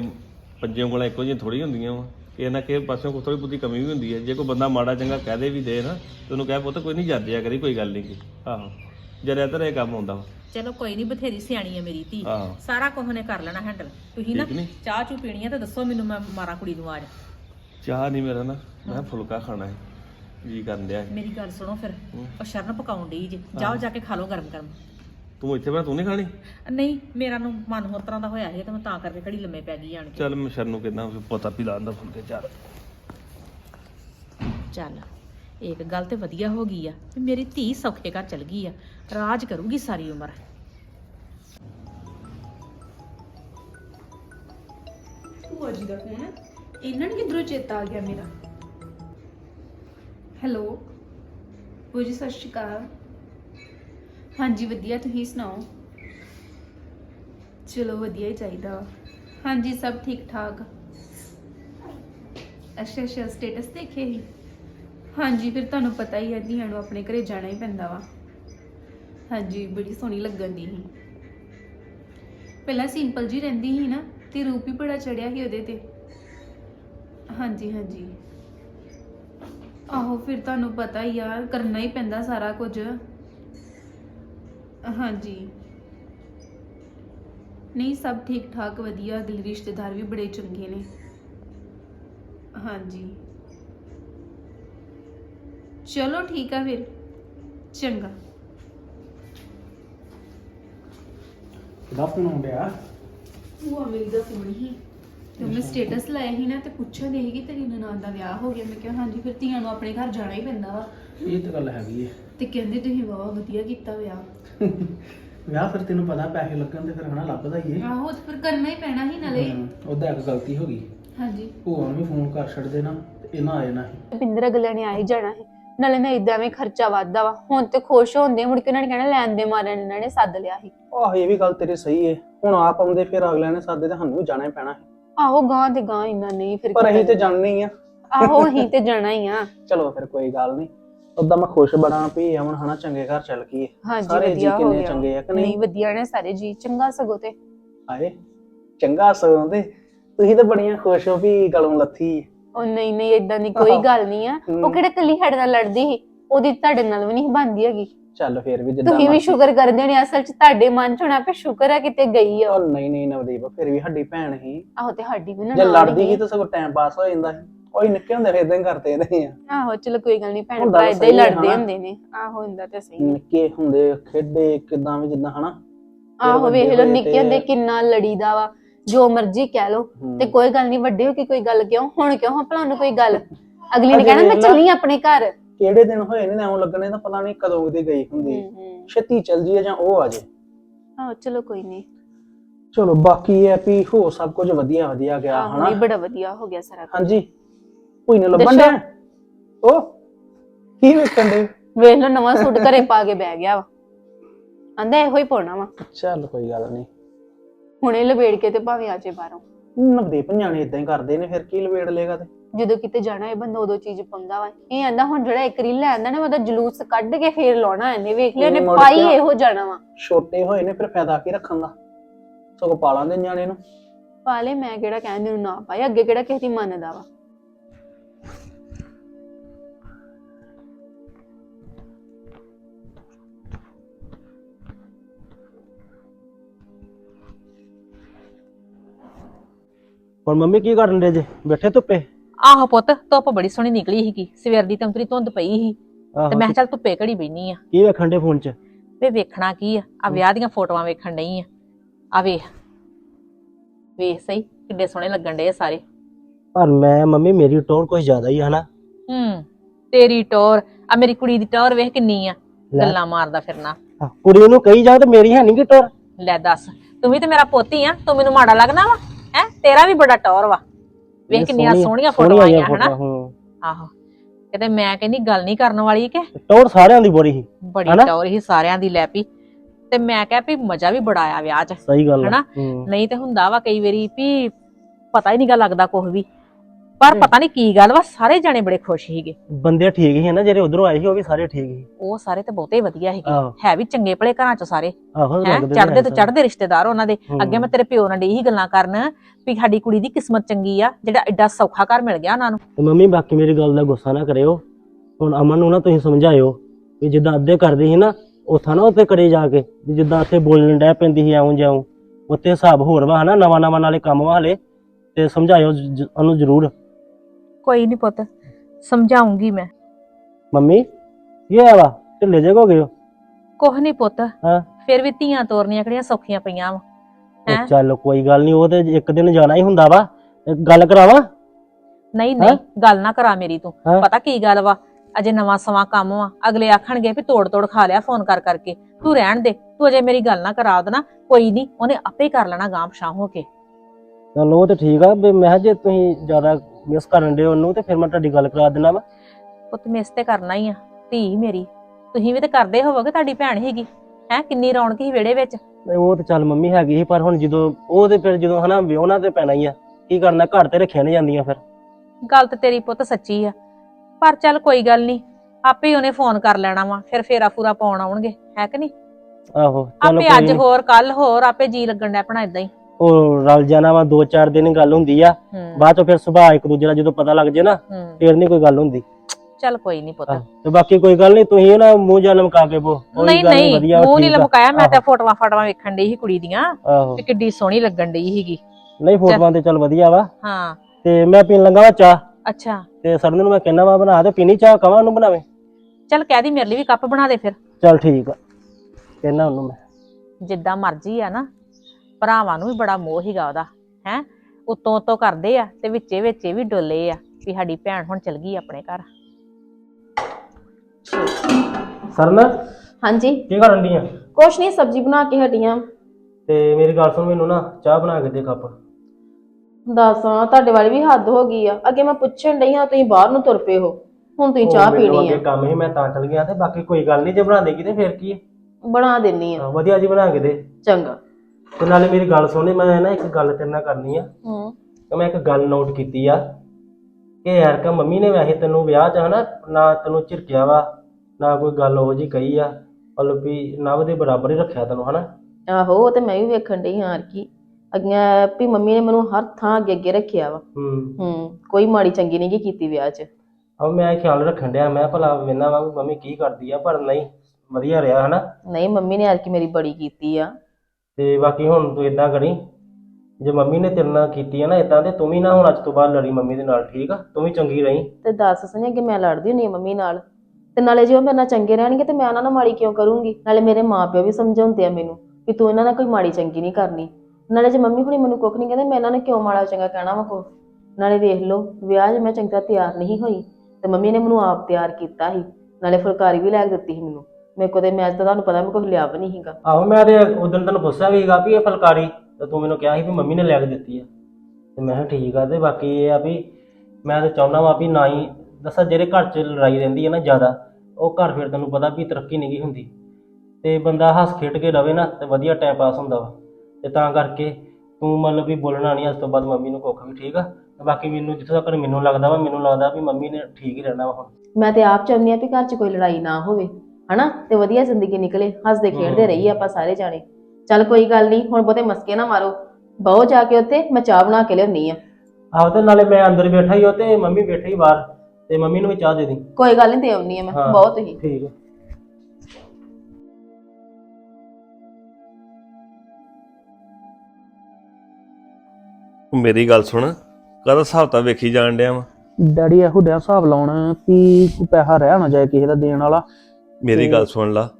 ਪੰਜੇ ਉਂਗਲਾਂ ਇੱਕੋ ਜਿਹੀਆਂ ਥੋੜੀ ਹੁੰਦੀਆਂ ਵਾ। ਕਿਸੇ ਨਾ ਕਿਸੇ ਪਾਸਿਓਂ ਕੋਈ ਥੋੜੀ ਬਹੁਤੀ ਕਮੀ ਵੀ ਹੁੰਦੀ ਹੈ। ਜੇ ਕੋਈ ਬੰਦਾ ਮਾੜਾ ਚੰਗਾ ਕਹਦੇ ਵੀ ਦੇ ਨਾ ਤੇ ਉਹਨੂੰ ਕਹਿ ਪੁੱਤ ਕੋਈ ਨਹੀਂ ਜਾਂਦਿਆ ਕਰੀ ਕੋਈ ਗੱਲ ਨਹੀਂ। ਗੀ ਆਹੋ। ਜਰਿਆ ਤਾਂ ਇਹ ਕੰਮ ਹੁੰਦਾ ਵਾ। ਚਲੋ ਕੋਈ ਨਹੀਂ ਬਥੇਰੀ ਸਿਆਣੀ ਆ ਮੇਰੀ ਧੀ। ਆਹੋ ਸਾਰਾ ਕੁਝ ਨੇ ਕਰ ਲੈਣਾ ਹੈਂਡਲ ਤੁਸੀਂ ਨਾ ਠੀਕ ਨੀ? ਚਾਹ ਚੂ ਪੀਣੀ ਆ ਤੇ ਦੱਸੋ ਮੈਨੂੰ ਮੈਂ ਮਾਰਾਂ ਕੁੜੀ ਨੂੰ ਆਜ ਚਾਹ ਨਹੀਂ ਮੇਰਾ ਨਾ ਮੈਂ ਫੁਲਕਾ ਖਾਣਾ ਹੈ ਜੀ ਕਰਨ ਦਿਆ ਮੇਰੀ ਗੱਲ ਸੁਣੋ ਫਿਰ ਹੂੰ। ਉਹ ਸ਼ਰਨ ਪਕਾਉਣ ਡਈ ਜੇ। ਜਾਓ ਜਾ ਕੇ ਖਾ ਲਓ ਗਰਮ ਗਰਮ। ਤੂੰ ਇੱਥੇ ਬਣਾ ਤੂੰ ਨਹੀਂ ਖਾਣੀ? ਨਹੀਂ ਮੇਰਾ ਨੂੰ ਮਨ ਹੋਰ ਤਰ੍ਹਾਂ ਦਾ ਹੋਇਆ ਸੀ ਤੇ ਮੈਂ ਤਾਂ ਕਰਕੇ ਘੜੀ ਲੰਮੇ ਪੈ ਗਈ ਆਣ ਕੇ। ਚੱਲ ਮੈਂ ਸ਼ਰਨ ਨੂੰ ਕਹਿੰਦਾ ਪਤਾ ਪੀ ਲਾਂਦਾ ਫੁਲਕੇ ਚਾਰ ਚੱਲ। ਇੱਕ ਗੱਲ ਤੇ ਵਧੀਆ ਹੋ ਗਈ ਆ ਵੀ ਮੇਰੀ ਧੀ ਸੌਖੇ ਘਰ ਚਲ ਗਈ ਆ, ਰਾਜ ਕਰੂਗੀ ਸਾਰੀ ਉਮਰ। ਭੂਆ ਜੀ ਦਾ ਫੋਨ ਹੈ ਇਹਨਾਂ ਨੂੰ ਕਿਧਰੋਂ ਚੇਤਾ ਆ ਗਿਆ ਮੇਰਾ? ਹੈਲੋ? ਭੂਆ ਜੀ, ਸਤਿ ਸ਼੍ਰੀ ਅਕਾਲ। ਹਾਂਜੀ, ਵਧੀਆ, ਤੁਸੀਂ ਸੁਣਾਓ? ਚਲੋ, ਵਧੀਆ ਹੀ ਚਾਹੀਦਾ। ਹਾਂਜੀ, ਸਭ ਠੀਕ ਠਾਕ ਅੱਛਾ ਅੱਛਾ ਸਟੇਟਸ ਦੇਖੇ ਹੀ ਹਾਂਜੀ, ਫਿਰ ਤੁਹਾਨੂੰ ਪਤਾ ਹੀ ਹੈ ਧੀਆਂ ਨੂੰ ਆਪਣੇ ਘਰੇ ਜਾਣਾ ਹੀ ਪੈਂਦਾ ਵਾ। ਹਾਂਜੀ, ਬੜੀ ਸੋਹਣੀ ਲੱਗਣ ਦੀ ਸੀ। ਪਹਿਲਾਂ ਸਿੰਪਲ ਜੀ ਰਹਿੰਦੀ ਸੀ ਨਾ, ਤੇ ਰੂਪ ਹੀ ਬੜਾ ਚੜਿਆ ਸੀ ਉਹਦੇ ਤੇ। ਹਾਂਜੀ ਹਾਂਜੀ। ਆਹੋ, ਫਿਰ ਤੁਹਾਨੂੰ ਪਤਾ ਹੀ ਆ, ਕਰਨਾ ਹੀ ਪੈਂਦਾ ਸਾਰਾ ਕੁਝ। ਹਾਂਜੀ। ਨਹੀਂ, ਸਭ ਠੀਕ ਠਾਕ ਵਧੀਆ। ਅਗਲੇ ਰਿਸ਼ਤੇਦਾਰ ਵੀ ਬੜੇ ਚੰਗੇ ਨੇ। ਹਾਂਜੀ। ਚਲੋ ਠੀਕ ਆ ਫਿਰ। ਚੰਗਾ। ਦਾ ਫੋਨ ਆਉਂਦਿਆ ਭੂਆ ਮੇਰੀ ਦਾ ਫੋਨ ਹੀ। ਤੇ ਮੈਂ ਸਟੇਟਸ ਲਾਇਆ ਸੀ ਨਾ ਤੇ ਪੁੱਛਣ ਦੇ ਕਿ ਤੇਰੀ ਨਨਾਣ ਦਾ ਵਿਆਹ ਹੋ ਗਿਆ। ਮੈਂ ਕਿਹਾ ਹਾਂਜੀ ਫਿਰ ਧੀਆਂ ਨੂੰ ਆਪਣੇ ਘਰ ਜਾਣਾ ਹੀ ਪੈਂਦਾ ਵਾ। ਇਹ ਤਾਂ ਗੱਲ ਹੈਗੀ ਹੈ ਤੇ ਕਹਿੰਦੇ ਤੁਸੀਂ ਵਾਹ ਵਧੀਆ ਕੀਤਾ ਵਿਆਹ। ਵਿਆਹ ਫਿਰ ਤੈਨੂੰ ਪਤਾ ਪੈਸੇ ਲੱਗਣ ਤੇ ਫਿਰ ਹਨਾ ਲੱਭਦਾ ਹੀ ਏ। ਆਹੋ ਤੇ ਫਿਰ ਕਰਨਾ ਹੀ ਪੈਣਾ ਸੀ ਨਾਲੇ। ਉਹਦਾ ਇੱਕ ਗਲਤੀ ਹੋ ਗਈ। ਹਾਂਜੀ। ਭੂਆ ਨੂੰ ਵੀ ਫੋਨ ਕਰ ਛੱਡਦੇ ਨਾ ਤੇ ਇਹਨਾਂ ਆ ਜਾਣਾ ਸੀ ਪਿੰਦਰ ਅਗਲੇ ਨੇ ਆ ਹੀ ਜਾਣਾ ਹੈ ਨਾਲੇ ਨਾ ਇਦਾਂ ਐਵੇਂ ਖਰਚਾ ਵੱਧਦਾ ਵਾ। ਹੁਣ ਤੇ ਖੁਸ਼ ਹੁੰਦੇ ਮੁੜ ਕੇ ਉਹਨਾਂ ਨੇ ਕਹਿਣਾ ਲੈਣ ਦੇ ਮਾਰਨ ਇਹਨਾਂ ਨੇ ਸੱਦ ਲਿਆ ਸੀ। ਆਹ ਇਹ ਵੀ ਗੱਲ ਤੇਰੀ ਸਹੀ ਏ। ਹੁਣ ਆਪ ਆਉਂਦੇ ਫਿਰ ਅਗਲਿਆਂ ਨੇ ਸਾਦੇ ਤੇ ਸਾਨੂੰ ਵੀ ਜਾਣਾ ਹੀ ਪੈਣਾ ਆਹੋ ਗਾਂ ਤੇ ਗਾਂ ਇੰਨਾ ਨਹੀਂ ਫਿਰ ਪਰ ਅਸੀਂ ਤੇ ਜਾਣਨੀ ਹੀ ਆ। ਆਹੋ ਅਸੀਂ ਤੇ ਜਾਣਾ ਹੀ ਆ। ਚਲੋ ਫਿਰ ਕੋਈ ਗੱਲ ਨਹੀਂ। ਉਦਾਂ ਮੈਂ ਖੁਸ਼ ਬੜਾ ਵੀ ਅਮਨ ਹਨਾ ਚੰਗੇ ਘਰ ਚੱਲ ਗਈ ਏ। ਹਾਂਜੀ ਸਾਰੇ ਜੀ ਵਧੀਆ ਹੋ ਕਿੰਨੇ ਗਿਆ। ਚੰਗੇ ਆ ਕਿ ਨਹੀਂ? ਨਹੀਂ ਵਧੀਆ ਨੇ ਸਾਰੇ ਜੀ। ਚੰਗਾ ਸਗੋ ਤੇ। ਆਏ ਚੰਗਾ ਸੌਂਦੇ ਤੁਸੀਂ ਤਾਂ ਬੜੀਆਂ ਖੁਸ਼ ਹੋ ਵੀ ਗਲੋਂ ਲੱਥੀ ਏ। ਉਹ ਨਹੀਂ ਨਹੀਂ ਇਦਾਂ ਦੀ ਕੋਈ। ਗੱਲ ਨਹੀਂ ਆ ਉਹ ਹੂੰ। ਕਿਹੜੇ ਕੱਲੀ ਸਾਡੇ ਨਾਲ ਲੜਦੀ ਸੀ ਉਹਦੀ ਤੁਹਾਡੇ ਨਾਲ ਵੀ ਨਹੀਂ ਬਣਦੀ ਹੈਗੀ ਚੱਲ ਫਿਰ ਵੀ ਜਿੱਦਾਂ ਤੁਸੀਂ ਵੀ ਮਰਜ਼ੀ। ਸ਼ੁਕਰ ਕਰਦੇ ਨੇ ਅਸਲ ਚ ਤੁਹਾਡੇ ਮਨ ਚ ਹੋਣਾ ਵੀ ਸ਼ੁਕਰ ਆ ਕਿਤੇ ਗਈ ਆ ਉਹ। ਉਹ ਨਹੀਂ ਨਹੀਂ ਨਵਦੀਪ ਫਿਰ ਵੀ ਸਾਡੀ ਭੈਣ ਹੀ ਆਹੋ ਤੇ ਸਾਡੀ ਵੀ ਨਾ ਜੇ ਨਾਲ ਲੜਦੀ ਹੀ ਸੀ ਤਾਂ ਸਗੋਂ ਟਾਈਮ ਪਾਸ ਹੋ ਜਾਂਦਾ ਸੀ ਉਹ ਹੀ ਨਿੱਕੇ ਹੁੰਦੇ ਫਿਰ ਇਦਾਂ ਹੀ ਕਰਦੇ ਰਹੇ ਆ ਆਹੋ ਚਲੋ ਕੋਈ ਗੱਲ ਨਹੀਂ ਭੈਣ ਹੁੰਦਾ ਭਰਾ ਤਾਂ ਇਦਾਂ ਹੀ ਸਹੀ ਆ ਲੜਦੇ ਹਨਾ। ਹੁੰਦੇ ਨੇ ਆਹੋ ਹੁੰਦਾ ਤੇ ਸਹੀ ਆ। ਨਿੱਕੇ ਹੁੰਦੇ ਖੇਡੇ ਕਿਦਾਂ ਵੀ ਜਿੱਦਾਂ ਹਨਾ ਆਹੋ ਵੱਡੇ ਵੇਖ ਹੋਏ ਨਿੱਕੇ ਤੇ- ਹੁੰਦੇ ਕਿੰਨਾ ਲੜੀਦਾ ਵਾ ਜੋ ਮਰਜ਼ੀ ਕਹਿ ਹੂੰ। ਤੇ ਕੋਈ ਗੱਲ ਨਹੀਂ ਵੱਡੇ ਹੋ ਕੇ ਕੋਈ ਗੱਲ ਕਿਉਂ ਹੁਣ ਕਿਉਂ ਹਾਂ ਭਲਾ ਉਹਨੂੰ ਕੋਈ ਗੱਲ। ਅਗਲੀ ਨੇ ਕਹਿਣਾ ਮੈਂ ਲਾ। ਚੱਲੀ ਆਪਣੇ ਘਰ। ਕਿਹੜੇ ਦਿਨ ਹੋਏ ਨੇ ਐਵੇਂ ਲੱਗਣੇ ਤਾਂ ਪਤਾ ਨਹੀਂ ਕਦੋਂ ਦੀ ਗਈ ਹੁੰਦੀ। ਛੇਤੀ ਚੱਲ ਜੀਏ ਜਾਂ ਉਹ ਆ ਜੇ ਆਹੋ ਚਲੋ ਕੋਈ ਨਹੀਂ। ਚਲੋ ਬਾਕੀ ਇਹ ਹੈ ਵੀ ਹੋ ਸਭ ਕੁਝ ਵਧੀਆ ਵਧੀਆ ਗਿਆ ਹਨਾ? ਨਹੀਂ ਬੜਾ ਵਧੀਆ ਹੋ ਗਿਆ ਸਾਰਾ। ਹਾਂਜੀ। ਕੋਈ ਨਾ ਲੱਭਣ। ਡਿਆ? ਉਹ ਕੀ ਵੇਖਣ ਦੇ ਵੇਖ ਲਓ ਨਵਾਂ ਸੂਟ ਘਰੇ ਪਾ ਕੇ ਬਹਿ ਗਿਆ ਵਾ। ਆਂਦਾ ਇਹੋ ਹੀ ਪਾਉਣਾ ਵਾ। ਚੱਲ ਕੋਈ ਗੱਲ ਨਹੀਂ। ਹੁਣੇ ਲਵੇੜ ਕੇ ਤੇ ਭਾਵੇਂ ਆ ਜੇ ਬਾਹਰੋਂ। ਨਵਦੀਪ ਨਿਆਣੇ ਇਦਾਂ ਹੀ ਕਰਦੇ ਨੇ ਫਿਰ ਕੀ ਲਵੇੜ ਲੇਗਾ ਤੇ? ਜਦੋਂ ਕਿਤੇ ਜਾਣਾ ਇਹ ਬੰਦਾ ਉਦੋਂ ਚੀਜ਼ ਪਾਉਂਦਾ ਵਾ। ਇਹ ਆਂਦਾ ਹੁਣ ਜਿਹੜਾ ਇੱਕ ਰੀਲ ਲੈਂਦਾ ਨਾ ਉਹਦਾ ਜਲੂਸ ਕੱਢ ਕੇ ਫੇਰ ਲਾਉਣਾ ਇਹਨੇ। ਵੇਖ ਲਿਆ ਇਹਨੇ ਮੁੜ ਪਾਈ ਇਹੋ ਜਾਣਾ ਵਾ। ਛੋਟੇ ਹੋਏ ਨੇ ਫਿਰ ਫਾਇਦਾ ਕੀ ਰੱਖਣ ਦਾ? ਸਗੋਂ ਪਾਲਾਂ ਦੇ ਨਿਆਣੇ ਨੂੰ। ਪਾਲੇ ਮੈਂ ਕਿਹੜਾ ਕਹਿੰਦੀ ਨੂੰ ਨਾ ਪਾਏ ਅੱਗੇ ਕਿਹੜਾ ਕਿਸੇ ਦੀ ਮੰਨਦਾ ਵਾ। ਹੁਣ ਮੰਮੀ ਕੀ ਕਰਨ ਦੇ ਜੇ? ਬੈਠੇ ਧੁੱਪੇ? ਆਹੋ ਪੁੱਤ ਧੁੱਪ ਬੜੀ ਸੋਹਣੀ ਨਿਕਲੀ ਸੀਗੀ। ਸਵੇਰ ਦੀ ਤੰਤਰੀ ਧੁੰਦ ਪਈ ਸੀ। ਆਹੋ ਤੇ ਮੈਂ ਕਿਹਾ ਚੱਲ ਧੁੱਪੇ ਘੜੀ ਬੈਣੀ ਆ। ਕੀ ਵੇਖਣ ਦੇ ਫੋਨ 'ਚ? ਵੇ ਵੇਖਣਾ ਕੀ ਆ? ਆ ਵਿਆਹ ਦੀਆਂ ਫੋਟੋਆਂ ਵੇਖਣ ਡਈ ਆ। ਆ ਵੇਖ। ਵੇਖ ਸਹੀ ਕਿੱਡੇ ਸੋਹਣੇ ਲੱਗਣ ਡੇ ਸਾਰੇ। ਪਰ ਮੈਂ ਮੰਮੀ ਮੇਰੀ ਟੋਨ ਕੁਝ ਜ਼ਿਆਦਾ ਹੀ ਹੈ ਹਨਾ? ਹੂੰ ਤੇਰੀ ਟੌਰ। ਆ ਮੇਰੀ ਕੁੜੀ ਦੀ ਟੌਰ ਵੇਖ ਕਿੰਨੀ ਆ। ਲੈ। ਗੱਲਾਂ ਮਾਰਦਾ ਫਿਰਨਾ। ਆਹ, ਕੁੜੀ ਨੂੰ ਕਹੀ ਜਾ ਤੇ ਮੇਰੀ ਹੈ ਨਹੀਂ ਕਿ ਟੋਰ। ਲੈ ਦੱਸ ਤੂੰ ਵੀ ਤੇ ਮੇਰਾ ਪੋਤੀ ਆ ਤੂੰ ਮੈਨੂੰ ਮਾੜਾ ਲੱਗਣਾ ਵਾ? ਹੈ? ਤੇਰਾ ਵੀ ਬੜਾ ਟੌਰ ਵਾ। ਵੇਖ ਕਿੰਨੀਆਂ ਸੋਹਣੀਆਂ ਫੋਟੋਆਂ ਆਈਆਂ ਹਨਾ? ਆਹੋ। ਕਿਤੇ ਮੈਂ ਕਹਿੰਦੀ ਗੱਲ ਨਹੀਂ ਕਰਨ ਵਾਲੀ ਕਿ? ਟੋਰ ਸਾਰਿਆਂ ਦੀ ਬੜੀ ਸੀ ਬੜੀ ਹਨਾ? ਟੌਰ ਹੀ ਸਾਰਿਆਂ ਦੀ ਲੈ ਪਈ। ਤੇ ਮੈਂ ਕਿਹਾ ਵੀ ਮਜ਼ਾ ਵੀ ਬੜਾ ਆਇਆ ਵਿਆਹ 'ਚ ਸਹੀ ਗੱਲ ਹਨਾ? ਹੈ। ਹੂੰ ਨਹੀਂ ਤੇ ਹੁੰਦਾ ਵਾ ਕਈ ਵਾਰੀ ਵੀ ਪਤਾ ਹੀ ਨਹੀਂਗਾ ਲੱਗਦਾ ਕੁਝ ਵੀ। ਪਰ ਪਤਾ ਨਹੀਂ ਕੀ ਗੱਲ ਵਾ ਸਾਰੇ ਜਾਣੇ ਬੜੇ ਖੁਸ਼ ਸੀਗੇ। ਬੰਦੇ ਠੀਕ ਹੀ ਹੈ ਨਾ ਜਿਹੜੇ ਉਧਰੋਂ ਆਏ ਸੀ ਉਹ ਵੀ ਸਾਰੇ ਠੀਕ ਸੀ। ਉਹ ਸਾਰੇ ਤੇ ਬਹੁਤੇ ਵਧੀਆ ਸੀਗੇ। ਆਹੋ। ਹੈ ਵੀ ਚੰਗੇ ਭਲੇ ਘਰਾਂ ਚੋਂ ਸਾਰੇ। ਆਹੋ ਹੈ ਲੱਗਦੇ ਚੜਦੇ ਤੇ ਚੜਦੇ ਰਿਸ਼ਤੇਦਾਰ ਉਹਨਾਂ ਦੇ। ਹੂੰ। ਅੱਗੇ ਮੈਂ ਤੇਰੇ ਪਿਓ ਨਾਲ ਡਈ ਹੀ ਗੱਲਾਂ ਕਰਨ ਵੀ ਸਾਡੀ ਕੁੜੀ ਦੀ ਕਿਸਮਤ ਚੰਗੀ ਆ ਜਿਹੜਾ ਐਡਾ ਸੌਖਾ ਘਰ ਮਿਲ ਗਿਆ ਉਹਨਾਂ ਨੂੰ। ਤੇ ਮੰਮੀ ਬਾਕੀ ਮੇਰੀ ਗੱਲ ਦਾ ਗੁੱਸਾ ਨਾ ਕਰਿਓ। ਹੁਣ ਅਮਨ ਨੂੰ ਨਾ ਤੁਸੀਂ ਸਮਝਾਇਓ ਵੀ ਜਿੱਦਾਂ ਅੱਧੇ ਕਰਦੀ ਸੀ ਨਾ ਉਥਾ ਨਾ ਉੱਥੇ ਕਰੇ ਜਾ ਕੇ ਵੀ ਜਿੱਦਾਂ ਉੱਥੇ ਬੋਲਣ ਡੈ ਪੈਂਦੀ ਸੀ ਆਉਂ ਜਾਉਂ। ਉੱਥੇ ਹਿਸਾਬ ਹੋਰ ਵਾ ਹਨਾ ਨਵਾਂ ਨਵਾਂ ਨਾਲੇ ਕੰਮ ਵਾ ਹਲੇ। ਤੇ ਸਮਝਾਇਓ ਜ- ਜ- ਉਹਨੂੰ ਜ਼ਰੂਰ। ਕੋਈ ਨਹੀਂ ਪੁੱਤ ਸਮਝਾਉਂਗੀ ਮੈਂ। ਮੰਮੀ ਕੀ ਹੋਇਆ ਵਾ ਢਿੱਲੇ ਜਿਹੇ ਹੋ ਗਏ ਹੋ? ਕੁਝ ਨਹੀਂ ਪੁੱਤ ਹਾਂ। ਫਿਰ ਵੀ ਧੀਆਂ ਤੋਰਨੀਆਂ ਕਿਹੜੀਆਂ ਸੌਖੀਆਂ ਪਈਆਂ ਵਾ। ਉਹ ਹੈਂ? ਚੱਲ ਕੋਈ ਗੱਲ ਨਹੀਂ ਉਹ ਤੇ ਇੱਕ ਦਿਨ ਜਾਣਾ ਹੀ ਹੁੰਦਾ ਵਾ। ਗੱਲ ਕਰਾਵਾ? ਨਹੀਂ ਨਹੀਂ ਗੱਲ ਨਾ ਕਰਾ ਮੇਰੀ ਤੂੰ। ਹਾਂ। ਪਤਾ ਕੀ ਗੱਲ ਵਾ? ਅਜੇ ਨਵਾਂ ਸਮਾਂ ਕੰਮ ਵਾ। ਅਗਲੇ ਆਖਣਗੇ ਵੀ ਤੋੜ ਤੋੜ ਖਾ ਲਿਆ ਫੋਨ ਕਰ ਕਰਕੇ। ਤੂੰ ਰਹਿਣ ਦੇ ਤੂੰ ਅਜੇ ਮੇਰੀ ਗੱਲ ਨਾ ਕਰਾ ਨਾ ਕੋਈ ਨਹੀਂ ਉਹਨੇ ਆਪੇ ਕਰ ਲੈਣਾ ਗਾਂਹ ਪਛਾਂ ਹੋ ਕੇ। ਚਲ ਉਹ ਤੇ ਠੀਕ ਆ ਵੀ ਮੈਂ ਕਿਹਾ ਜੇ ਤੁਸੀਂ ਜ਼ਿਆਦਾ ਮਿਸ ਕਰਨ ਦੇ ਉਹਨੂੰ ਤੇ ਫਿਰ ਮੈਂ ਤੁਹਾਡੀ ਗੱਲ ਕਰਾ ਦੇਣਾ ਵਾ। ਪੁੱਤ ਮਿਸ ਤੇ ਕਰਨਾ ਹੀ ਆ ਧੀ ਮੇਰੀ। ਤੁਸੀਂ ਵੀ ਤੇ ਕਰਦੇ ਹੋਵੋਗੇ ਤੁਹਾਡੀ ਭੈਣ ਹੈਗੀ ਹੈ ਕਿੰਨੀ ਰੌਣਕ ਸੀ ਵਿਹੜੇ ਵਿੱਚ। ਨਹੀਂ, ਉਹ ਤੇ ਚੱਲ ਮੰਮੀ ਹੈਗੀ ਸੀ ਪਰ ਹੁਣ ਜਦੋਂ ਉਹ ਤੇ ਫਿਰ ਜਦੋਂ ਹਨਾ ਵਿਆਹਣਾ ਤੇ ਪੈਣਾ ਹੀ ਆ ਕੀ ਕਰਨਾ ਘਰ ਤੇ ਰੱਖਿਆ ਨਹੀਂ ਜਾਂਦੀਆਂ ਫਿਰ। ਗੱਲ ਤੇ ਤੇਰੀ ਪੁੱਤ ਸੱਚੀ ਆ। ਪਰ ਚੱਲ ਕੋਈ ਗੱਲ ਨਹੀਂ ਆਪੇ ਹੀ ਉਹਨੇ ਫੋਨ ਕਰ ਲੈਣਾ ਵਾ ਫਿਰ ਫੇਰਾ ਫੂਰਾ ਪਾਉਣ ਆਉਣਗੇ ਹੈ ਕਿ ਨਹੀਂ? ਆਹੋ ਚਲੋ ਆਪੇ ਕੋਈ ਅੱਜ ਨੀ। ਹੋਰ ਕੱਲ ਹੋਰ ਆਪੇ ਜੀ ਲੱਗਣ ਡੈ ਪਣਾ ਇਦਾਂ ਹੀ। ਉਹ ਰਲ ਜਾਣਾ ਵਾ ਦੋ ਚਾਰ ਦਿਨ ਗੱਲ ਹੁੰਦੀ ਆ। ਹੂੰ। ਬਾਅਦ ਚ ਫਿਰ ਸੁਭਾਅ ਇੱਕ ਦੂਜੇ ਦਾ ਜਦੋਂ ਪਤਾ ਲੱਗ ਜੇ ਨਾ ਹੂੰ। ਫੇਰ ਨਹੀਂ ਕੋਈ ਗੱਲ ਹੁੰਦੀ। ਚੱਲ ਕੋਈ ਨਹੀਂ ਪੁੱਤ। ਤੇ ਬਾਕੀ ਕੋਈ ਗੱਲ ਨਹੀਂ ਤੁਸੀਂ ਨਾ ਮੂੰਹ ਜਾਂ ਲਮਕਾ ਕੇ ਬੋ। ਨਹੀਂ ਨਹੀਂ ਮੂੰਹ ਨਹੀਂ। ਲਮਕਾਇਆ ਮੈਂ ਤਾਂ। ਫੋਟੋਆਂ ਫਾਟੋਆਂ ਵੇਖਣ ਡਈ ਸੀ ਕੁੜੀ ਦੀਆਂ ਆਹੋ। ਤੇ ਕਿੱਡੀ ਸੋਹਣੀ ਲੱਗਣ ਡਈ ਸੀਗੀ। ਨਹੀਂ ਫੋਟੋਆਂ ਤੇ ਚੱਲ ਵਧੀਆ ਵਾ। ਹਾਂ। ਤੇ ਮੈਂ ਪੀਣ ਲੱਗਾ ਵਾ ਚਾਹ। ਅੱਛਾ। ਤੇ ਸਰਨ ਨੂੰ ਮੈਂ ਕਹਿਣਾ ਵਾ ਬਣਾ ਦੇ ਪੀਣੀ ਚਾਹ ਕਵਾਂ ਉਹਨੂੰ ਬਣਾਵੇ? ਚੱਲ ਕਹਿ ਦੀ ਮੇਰੇ ਲਈ ਵੀ ਕੱਪ ਬਣਾ ਦੇ ਫਿਰ। ਚੱਲ ਠੀਕ ਆ। ਕਹਿਣਾ ਉਹਨੂੰ ਮੈਂ। ਜਿੱਦਾਂ ਮਰਜ਼ੀ ਆ ਨਾ। ਭਰਾਵਾਂ ਨੂੰ ਵੀ ਬੜਾ ਮੋਹ ਹੀਗਾ ਉਹਦਾ ਹੈ? ਉਤੋਂ ਉਤੋਂ ਕਰਦੇ ਆ ਤੇ ਵਿੱਚੇ ਵਿੱਚੇ ਵੀ ਡੋਲੇ ਆ ਵੀ ਸਾਡੀ ਭੈਣ ਹੁਣ ਚਲ ਗਈ ਆਪਣੇ ਘਰ। ਸਰਨ? ਹਾਂਜੀ। ਕੀ ਕਰਨ ਦੀ ਆ? ਕੁਛ ਨਹੀਂ ਸਬਜ਼ੀ ਬਣਾ ਕੇ ਹਟੀਆਂ ਤੇ ਮੇਰੀ ਗੱਲ ਸੁਣ ਮੈਨੂੰ ਨਾ ਚਾਹ ਬਣਾ ਕੇ ਦੇ ਕੱਪ। ਦੱਸਾਂ ਤੁਹਾਡੇ ਵਾਲੀ ਵੀ ਹੱਦ ਹੋ ਗਈ ਆ। ਅੱਗੇ ਮੈਂ ਪੁੱਛਣ ਡਈ ਹਾਂ ਤੁਸੀਂ ਬਾਹਰ ਨੂੰ ਤੁਰ ਪਏ ਹੋ। ਹੁਣ ਤੁਸੀਂ ਚਾਹ ਪੀਣੀ ਆ। ਕੰਮ ਹੀ ਮੈਂ ਤਾਂ ਚਲ ਗਿਆ ਤੇ ਬਾਕੀ ਕੋਈ ਗੱਲ ਨਹੀਂ ਜੇ ਬਣਾ ਦੇਗੀ ਤੇ ਫੇਰ ਕੀ ਬਣਾ ਦਿੰਨੀ ਆ। ਵਧੀਆ ਜੀ ਬਣਾ ਕੇ ਦੇ। ਚੰਗਾ। ਤੇ ਨਾਲੇ ਮੇਰੀ ਗੱਲ ਸੁਣੀ ਮੈਂ ਨਾ ਇੱਕ ਗੱਲ ਤੇਰੇ ਨਾਲ ਕਰਨੀ ਆ। ਹੂੰ। ਮੈਂ ਇੱਕ ਗੱਲ ਨੋਟ ਕੀਤੀ ਆ ਕਿ ਯਾਰ ਕਾ ਮੰਮੀ ਨੇ ਵੈਸੇ ਤੈਨੂੰ ਵਿਆਹ ਚ ਹਨਾ ਨਾ ਤੈਨੂੰ ਝਿਰਕਿਆ ਵਾ ਨਾ ਕੋਈ ਗੱਲ ਉਹੋ ਜੀ ਕਹੀ ਆ ਮਤਲਬ ਵੀ ਨਵ ਦੇ ਬਰਾਬਰ ਹੀ ਰੱਖਿਆ ਤੈਨੂੰ ਹਨਾ। ਆਹੋ ਉਹ ਤੇ ਮੈਂ ਵੀ ਵੇਖਣ ਡਈ ਹਾਂ ਕੀ ਅੱਗੇ ਵੀ ਮੰਮੀ ਨੇ ਮੈਨੂੰ ਹਰ ਥਾਂ ਅੱਗੇ ਅੱਗੇ ਰੱਖਿਆ ਵਾ। ਹੂੰ। ਹੂੰ ਕੋਈ ਮਾੜੀ ਚੰਗੀ ਨਹੀਂ ਗੀ ਕੀਤੀ ਵਿਆਹ 'ਚ। ਅਬ ਮੈਂ ਖਿਆਲ ਰੱਖਣ ਡਿਆ ਮੈਂ ਭਲਾ ਵੇਨਾ ਵਾ ਵੀ ਮੰਮੀ ਕੀ ਕਰਦੀ ਆ ਪਰ ਨਹੀਂ ਵਧੀਆ ਰਿਹਾ ਹਨਾ। ਨਹੀਂ ਮੰਮੀ ਨੇ ਅੱਜ ਮੇਰੀ ਬੜੀ ਕੀਤੀ ਆ। ਤੇ ਬਾਕੀ ਹੁਣ ਤੂੰ ਇਦਾਂ ਕਰੀ, ਜੇ ਮੰਮੀ ਨੇ ਤੇਰੇ ਨਾਲ ਕੀਤੀ ਆ ਨਾ ਇਦਾਂ ਤੇ ਤੂੰ ਵੀ ਨਾ ਹੁਣ ਅੱਜ ਤੋਂ ਬਾਅਦ ਲੜੀ ਮੰਮੀ ਦੇ ਨਾਲ, ਠੀਕ ਆ? ਤੂੰ ਵੀ ਚੰਗੀ ਰਹੀਂ। ਤੇ ਦੱਸ ਸਨੇ ਕਿ ਮੈਂ ਲੜਦੀ ਹੁੰਦੀ ਆ ਮੰਮੀ ਨਾਲ। ਤੇ ਨਾਲੇ ਜੇ ਉਹ ਮੇਰੇ ਨਾਲ ਚੰਗੇ ਰਹਿਣਗੇ ਤੇ ਮੈਂ ਉਹਨਾਂ ਨਾਲ ਮਾੜੀ ਕਿਉਂ ਕਰੂੰਗੀ? ਨਾਲੇ ਮੇਰੇ ਮਾਪਿਓ ਵੀ ਸਮਝਾਉਂਦੇ ਆ ਮੈਨੂੰ ਵੀ ਤੂੰ ਇਹਨਾਂ ਨਾਲ ਕੋਈ ਮਾੜੀ ਚੰਗੀ ਨਹੀਂ ਕਰਨੀ। ਨਾਲੇ ਜੇ ਮੰਮੀ ਹੁਣੀ ਮੈਨੂੰ ਕੁੱਖ ਨਹੀਂ ਕਹਿੰਦੇ, ਮੈਂ ਇਹਨਾਂ ਨੇ ਕਿਉਂ ਮਾੜਾ ਚੰਗਾ ਕਹਿਣਾ ਵਾ ਕੋ ਨਾਲੇ ਵੇਖ ਲਓ, ਵਿਆਹ 'ਚ ਮੈਂ ਚੰਗੀ ਤਰ੍ਹਾਂ ਤਿਆਰ ਨਹੀਂ ਹੋਈ ਤੇ ਮੰਮੀ ਨੇ ਮੈਨੂੰ ਆਪ ਤਿਆਰ ਕੀਤਾ ਸੀ। ਨਾਲੇ ਫੁਲਕਾਰੀ ਵੀ ਲੈ ਕੇ ਦਿੱਤੀ ਸੀ ਮੈਨੂੰ। ਮੇਰੇ ਕੋਲ ਤੇ ਮੈਂ ਤਾਂ ਤੁਹਾਨੂੰ ਪਤਾ ਮੈਂ ਕੁਝ ਲਿਆ ਵੀ ਨਹੀਂ ਸੀਗਾ। ਆਹੋ ਮੈਂ ਤੇ ਉਦੋਂ ਤੈਨੂੰ ਪੁੱਛਿਆ ਵੀ ਸੀਗਾ ਵੀ ਇਹ ਫਲਕਾਰੀ ਤੇ ਤੂੰ ਮੈਨੂੰ ਕਿਹਾ ਸੀ ਵੀ ਮੰਮੀ ਨੇ ਲੈ ਕੇ ਦਿੱਤੀ ਆ। ਤੇ ਮੈਂ ਕਿਹਾ ਠੀਕ ਆ ਤੇ ਬਾਕੀ ਇਹ ਆ ਵੀ ਮੈਂ ਤੇ ਚਾਹੁੰਦਾ ਵਾਂ ਵੀ ਨਾ ਹੀ ਦੱਸਾਂ ਜਿਹੜੇ ਘਰ 'ਚ ਲੜਾਈ ਰਹਿੰਦੀ ਹੈ ਨਾ ਜ਼ਿਆਦਾ ਉਹ ਘਰ ਫਿਰ ਤੈਨੂੰ ਪਤਾ ਵੀ ਤਰੱਕੀ ਨਹੀਂ ਗੀ ਹੁੰਦੀ। ਤੇ ਬੰਦਾ ਹੱਸ ਖੇਡ ਕੇ ਰਵੇ ਨਾ ਤੇ ਵਧੀਆ ਟਾਈਮ ਪਾਸ ਹੁੰਦਾ ਵਾ। ਤੇ ਤਾਂ ਕਰਕੇ ਤੂੰ ਮਤਲਬ ਵੀ ਬੋਲਣਾ ਨਹੀਂ ਅੱਜ ਤੋਂ ਬਾਅਦ ਮੰਮੀ ਨੂੰ ਕੁੱਖ ਵੀ ਠੀਕ ਆ? ਤੇ ਬਾਕੀ ਮੈਨੂੰ ਜਿੱਥੇ ਤੱਕ ਮੈਨੂੰ ਲੱਗਦਾ ਵਾ ਮੈਨੂੰ ਲੱਗਦਾ ਵੀ ਮੰਮੀ ਨੇ ਠੀਕ ਹੀ ਰਹਿਣਾ ਵਾ ਹੁਣ। ਮੈਂ ਤੇ ਆਪ ਚਾਹੁੰਦੀ ਆ ਵੀ ਘਰ 'ਚ ਕੋਈ ਲੜਾਈ ਨਾ ਹੋਵੇ। ਹਨਾ? ਤੇ ਵਧੀਆ ਜ਼ਿੰਦਗੀ ਨਿਕਲੇ ਹੱਸਦੇ ਖੇਡਦੇ ਰਹੀਏ ਆਪਾਂ ਸਾਰੇ ਜਾਣੇ। ਚੱਲ ਕੋਈ ਗੱਲ ਨਹੀਂ ਹੁਣ ਬਹੁਤੇ ਮਸਕੇ ਨਾ ਮਾਰੋ। ਬਹੁ ਜਾ ਕੇ ਉੱਥੇ ਮੈਂ ਚਾਹ ਬਣਾ ਕੇ ਲਿਆਉਣੀ ਆ। ਆਹੋ ਤੇ ਨਾਲੇ ਮੈਂ ਅੰਦਰ ਬੈਠਾ ਹੀ ਉਹ ਤੇ ਮੰਮੀ ਬੈਠੀ ਬਾਹਰ ਤੇ ਮੰਮੀ ਨੂੰ ਵੀ ਚਾਹ ਦੇ ਦੀ। ਕੋਈ ਗੱਲ ਨਹੀਂ ਦੇ ਆਉਣੀ ਆ ਮੈਂ ਹਾਂ। ਬਹੁਤ ਹੀ ਠੀਕ ਆ। ਮੇਰੀ ਗੱਲ ਸੁਣ ਕਦਾ ਹਿਸਾਬ ਤਾਂ ਵੇਖੀ ਜਾਣ ਡਿਆ ਵਾ? ਡੈਡੀ ਇਹੋ ਜਿਹਾ ਹਿਸਾਬ ਲਾਉਣਾ ਵੀ ਕੋਈ ਪੈਸਾ ਰਹਿ ਨਾ ਜਾਏ ਕਿਸੇ ਦਾ ਦੇਣ ਵਾਲਾ। ਮੇਰੀ ਗੱਲ ਸੁਣ ਲਾ।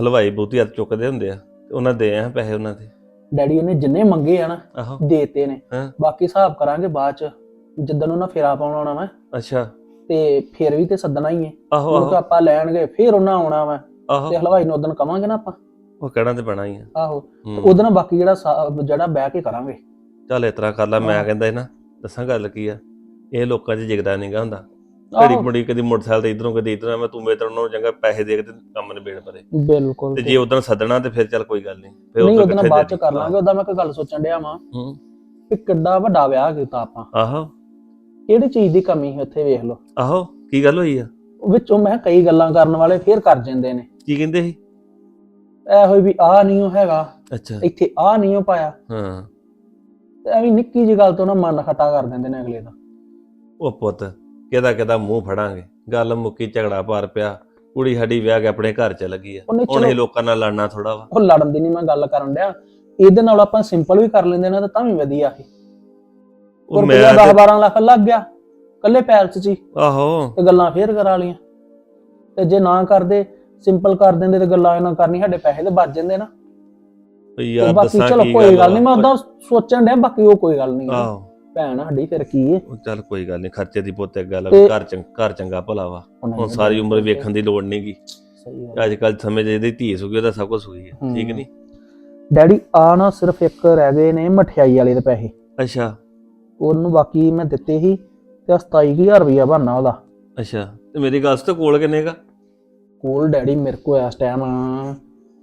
ਹਲਵਾਈ ਬਹੁਤੀ ਹੱਥ ਚੁੱਕਦੇ ਹੁੰਦੇ ਆ ਤੇ ਉਹਨਾਂ ਦੇ ਆ ਪੈਸੇ ਉਹਨਾਂ ਦੇ। ਡੈਡੀ ਉਹਨੇ ਜਿੰਨੇ ਮੰਗੇ ਆ ਨਾ ਆਹੋ। ਦੇਤੇ ਨੇ। ਹਾਂ। ਬਾਕੀ ਹਿਸਾਬ ਕਰਾਂਗੇ ਬਾਅਦ ਚ ਜਿੱਦਣ ਉਹਨਾਂ ਫੇਰਾ ਪਾਉਣ ਆਉਣਾ ਵਾ। ਅੱਛਾ। ਤੇ ਫੇਰ ਵੀ ਤੇ ਸੱਦਣਾ ਹੀ ਹੈ ਆਹੋ ਕੇ ਆਹੋ। ਆਪਾਂ ਲੈਣਗੇ ਫੇਰ ਉਹਨਾਂ ਆਉਣਾ ਵਾ। ਆਹੋ। ਤੇ ਹਲਵਾਈ ਨੂੰ ਉਦੋਂ ਕਵਾਂਗੇ ਨਾ ਆਪਾਂ। ਉਹ ਕਹਿਣਾ ਤੇ ਪੈਣਾ ਹੀ ਆ। ਆਹੋ। ਹੂੰ। ਉਹਦੇ ਨਾਲ ਬਾਕੀ ਜਿਹੜਾ ਸਾ- ਜਿਹੜਾ ਬਹਿ ਕੇ ਕਰਾਂਗੇ। ਚੱਲ ਇਸ ਤਰ੍ਹਾਂ ਕਰ ਲੈ ਮੈਂ ਹਾਂ। ਕਹਿੰਦਾ ਸੀ ਨਾ ਦੱਸਾਂ ਗੱਲ ਕੀ ਆ। ਇਹ ਲੋਕਾਂ 'ਚ ਜਿਗਦਾ ਨਹੀਂਗਾ ਹੁੰਦਾ। ਘੜੀ ਮੁੜੀ ਕਦੀ ਮੋਟਰਸਾਈਕਲ ਤੇ ਇਧਰੋਂ ਕਦੀ ਇਧਰੋਂ ਮੈਂ ਤੂੰ ਮੇਰੇ ਤੋਂ ਨੂੰ ਚੰਗਾ ਪੈਸੇ ਦੇ ਕੇ ਤੇ ਕੰਮ ਨਿਬੇੜ ਪਰੇ। ਬਿਲਕੁਲ ਤੇ ਜੇ ਉਦੋਂ ਸੱਦਣਾ ਤੇ ਫਿਰ ਚੱਲ ਕੋਈ ਗੱਲ ਨਹੀਂ। ਫਿਰ ਨਹੀਂ ਉਦੋਂ ਬਾਅਦ ਚ ਕਰ ਲਾਂਗੇ ਉਹਦਾ ਮੈਂ ਕੋਈ ਗੱਲ ਸੋਚਣ ਡਿਆ ਵਾਂ ਹੂੰ। ਕਿ ਕਿੱਡਾ ਵੱਡਾ ਵਿਆਹ ਕੀਤਾ ਆਪਾਂ। ਆਹੋ। ਕਿਹੜੀ ਚੀਜ਼ ਦੀ ਕਮੀ ਹੈ ਉੱਥੇ ਵੇਖ ਲਓ। ਆਹੋ ਕੀ ਗੱਲ ਹੋਈ ਆ? ਵਿੱਚੋਂ ਮੈਂ ਕਈ ਗੱਲਾਂ ਕਰਨ ਵਾਲੇ ਫੇਰ ਕਰ ਜਾਂਦੇ ਨੇ। ਕੀ ਕਹਿੰਦੇ ਸੀ? ਇਹੋ ਵੀ ਆਹ ਨਹੀਂ ਹੈਗਾ। ਅੱਛਾ। ਇੱਥੇ ਆਹ ਨਹੀਂ ਪਾਇਆ। ਹਾਂ। ਤੇ ਐਵੇਂ ਨਿੱਕੀ ਜਿਹੀ ਗੱਲ ਤੋਂ ਨਾ ਮਨ ਖਟਾ ਕਰ ਦਿੰਦੇ ਨੇ ਅਗਲੇ ਦਾ। ਉਹ ਪੁੱਤ ਕਿਹਦਾ ਕਿਹਦਾ ਮੂੰਹ ਫੜਾਂਗੇ। ਗੱਲ ਮੁੱਕੀ ਝਗੜਾ ਪਾਰ ਪਿਆ। ਕੁੜੀ ਸਾਡੀ ਵਿਆਹ ਕੇ ਆਪਣੇ ਘਰ ਚ ਲੱਗੀ ਆ। ਉਹਨੇ ਹੁਣ ਇਹ ਲੋਕਾਂ ਨਾਲ ਲੜਨਾ ਥੋੜਾ ਵਾ। ਉਹ ਲੜਨ ਦੀ ਨਹੀਂ ਮੈਂ ਗੱਲ ਕਰਨ ਡਿਆ। ਇਹਦੇ ਨਾਲ ਆਪਾਂ ਸਿੰਪਲ ਵੀ ਕਰ ਲੈਂਦੇ ਨਾ ਤਾਂ ਤਾਂ ਵੀ ਵਧੀਆ ਸੀ। ਉਹ ਮੈਂ ਰੁਪਿਆ 10 ਤੇ- 12 ਲੱਖ ਲੱਗ ਗਿਆ। ਕੱਲੇ ਪੈਲਸ 'ਚ ਹੀ ਆਹੋ। ਤੇ ਗੱਲਾਂ ਫੇਰ ਕਰਾ ਲੀਆਂ ਤੇ ਜੇ ਨਾ ਕਰਦੇ ਸਿੰਪਲ ਕਰ ਦਿੰਦੇ ਤੇ ਗੱਲਾਂ ਇਹਨਾਂ ਕਰਨੀ ਸਾਡੇ ਪੈਸੇ ਤੇ ਬਚ ਜਾਂਦੇ ਨਾ। ਉਹ ਤੇ ਯਾਰ ਬਾਕੀ ਦੱਸਾਂ ਚਲੋ ਕੀ ਕੋਈ ਗੱਲ ਨਹੀਂ ਮੈਂ। ਉਦਾਂ ਸੋਚਣ ਡਿਆ ਬਾਕੀ ਉਹ ਕੋਈ ਗੱਲ ਨਹੀਂ ਆਹੋ। ਭੈਣ ਸਾਡੀ ਫਿਰ ਕੀ ਹੈ ਉਹ ਚੱਲ ਕੋਈ ਗੱਲ ਨਹੀਂ ਖਰਚੇ ਦੀ ਪੁੱਤ ਇੱਕ ਗੱਲ ਆ, ਤੇ- ਘਰ ਚੰਗ ਘਰ ਚੰਗਾ ਭਲਾ ਵਾ। ਉਹਨਾਂ ਹੁਣ ਨੇ ਸਾਰੀ ਉਮਰ ਵੇਖਣ ਦੀ ਲੋੜ ਨਹੀਂਗੀ ਸਹੀ ਗੱਲ ਅੱਜ ਕੱਲ ਸਮੇਂ 'ਚ ਇਹਦੀ ਧੀ ਸੁਗੀ ਉਹਦਾ ਸਭ ਕੁਝ ਸੁਗੀ ਹੈ ਹੂੰ। ਠੀਕ ਨਹੀਂ ਡੈਡੀ ਆ ਨਾ ਸਿਰਫ ਇੱਕ ਰਹਿ ਗਏ ਨੇ ਮਠਿਆਈ ਵਾਲੇ ਦੇ ਪੈਸੇ। ਅੱਛਾ। ਉਹਨੂੰ ਬਾਕੀ ਮੈਂ ਦਿੱਤੇ ਸੀ ਤੇ 27000 ਰੁਪਇਆ ਬਣਨਾ ਉਹਦਾ। ਅੱਛਾ। ਤੇ ਮੇਰੀ ਗੱਲ ਤੇ ਕੋਲ ਕਿੰਨੇ ਕਾ ਕੋਲ ਡੈਡੀ ਮੇਰੇ ਕੋਲ ਇਸ ਟਾਈਮ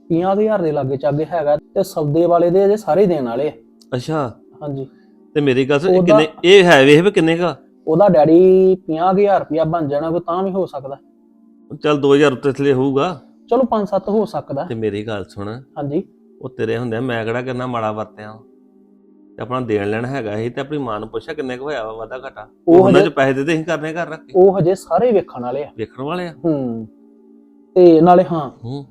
50000 ਦੇ ਲਾਗੇ ਚਾਗੇ ਹੈਗਾ ਤੇ ਸੌਦੇ ਵਾਲੇ ਦੇ ਅਜੇ ਸਾਰੇ ਦੇਣ ਵਾਲੇ ਆ। ਅੱਛਾ। ਹਾਂਜੀ। ਤੇ ਮੇਰੀ ਗੱਲ ਸੁਣ, ਇਹ ਉਹਦਾ- ਕਿੰਨੇ ਇਹ ਹੈ ਵੇਖ ਵੀ ਕਿੰਨੇ ਕਾ ਉਹਦਾ ਡੈਡੀ 50000 ਰੁਪਇਆ ਬਣ ਜਾਣਾ ਕੋਈ ਤਾਂ ਵੀ ਹੋ ਸਕਦਾ। ਚੱਲ 2000 ਉੱਤੇ ਥਲੇ ਹੋਊਗਾ। ਚਲੋ 5-7 ਹੋ ਸਕਦਾ। ਤੇ ਮੇਰੀ ਗੱਲ ਸੁਣ ਹਾਂਜੀ। ਉਹ ਤੇਰੇ ਹੁੰਦਿਆਂ ਮੈਂ ਕਿਹੜਾ ਕਰਨਾ ਮਾੜਾ ਵਰਤਿਆ ਵਾਂ। ਤੇ ਆਪਣਾ ਦੇਣ ਲੈਣ ਹੈਗਾ ਸੀ ਤੇ ਆਪਣੀ ਮਾਂ ਨੂੰ ਪੁੱਛਿਆ ਕਿੰਨੇ ਕੁ ਹੋਇਆ ਵਾ ਵਾਦਾ ਘਟਾ। ਉਹ ਉਹ ਉਹਨਾਂ ਹਜੇ- ਚ ਪੈਸੇ ਦੇ ਦੇ ਅਸੀਂ ਕਰਨੇ ਘਰ ਰੱਖ ਕੇ। ਉਹ ਹਜੇ ਸਾਰੇ ਵੇਖਣ ਵਾਲੇ ਆ। ਵੇਖਣ ਵਾਲੇ ਆ? ਹੂੰ। ਤੇ ਨਾਲੇ ਹਾਂ ਹੂੰ।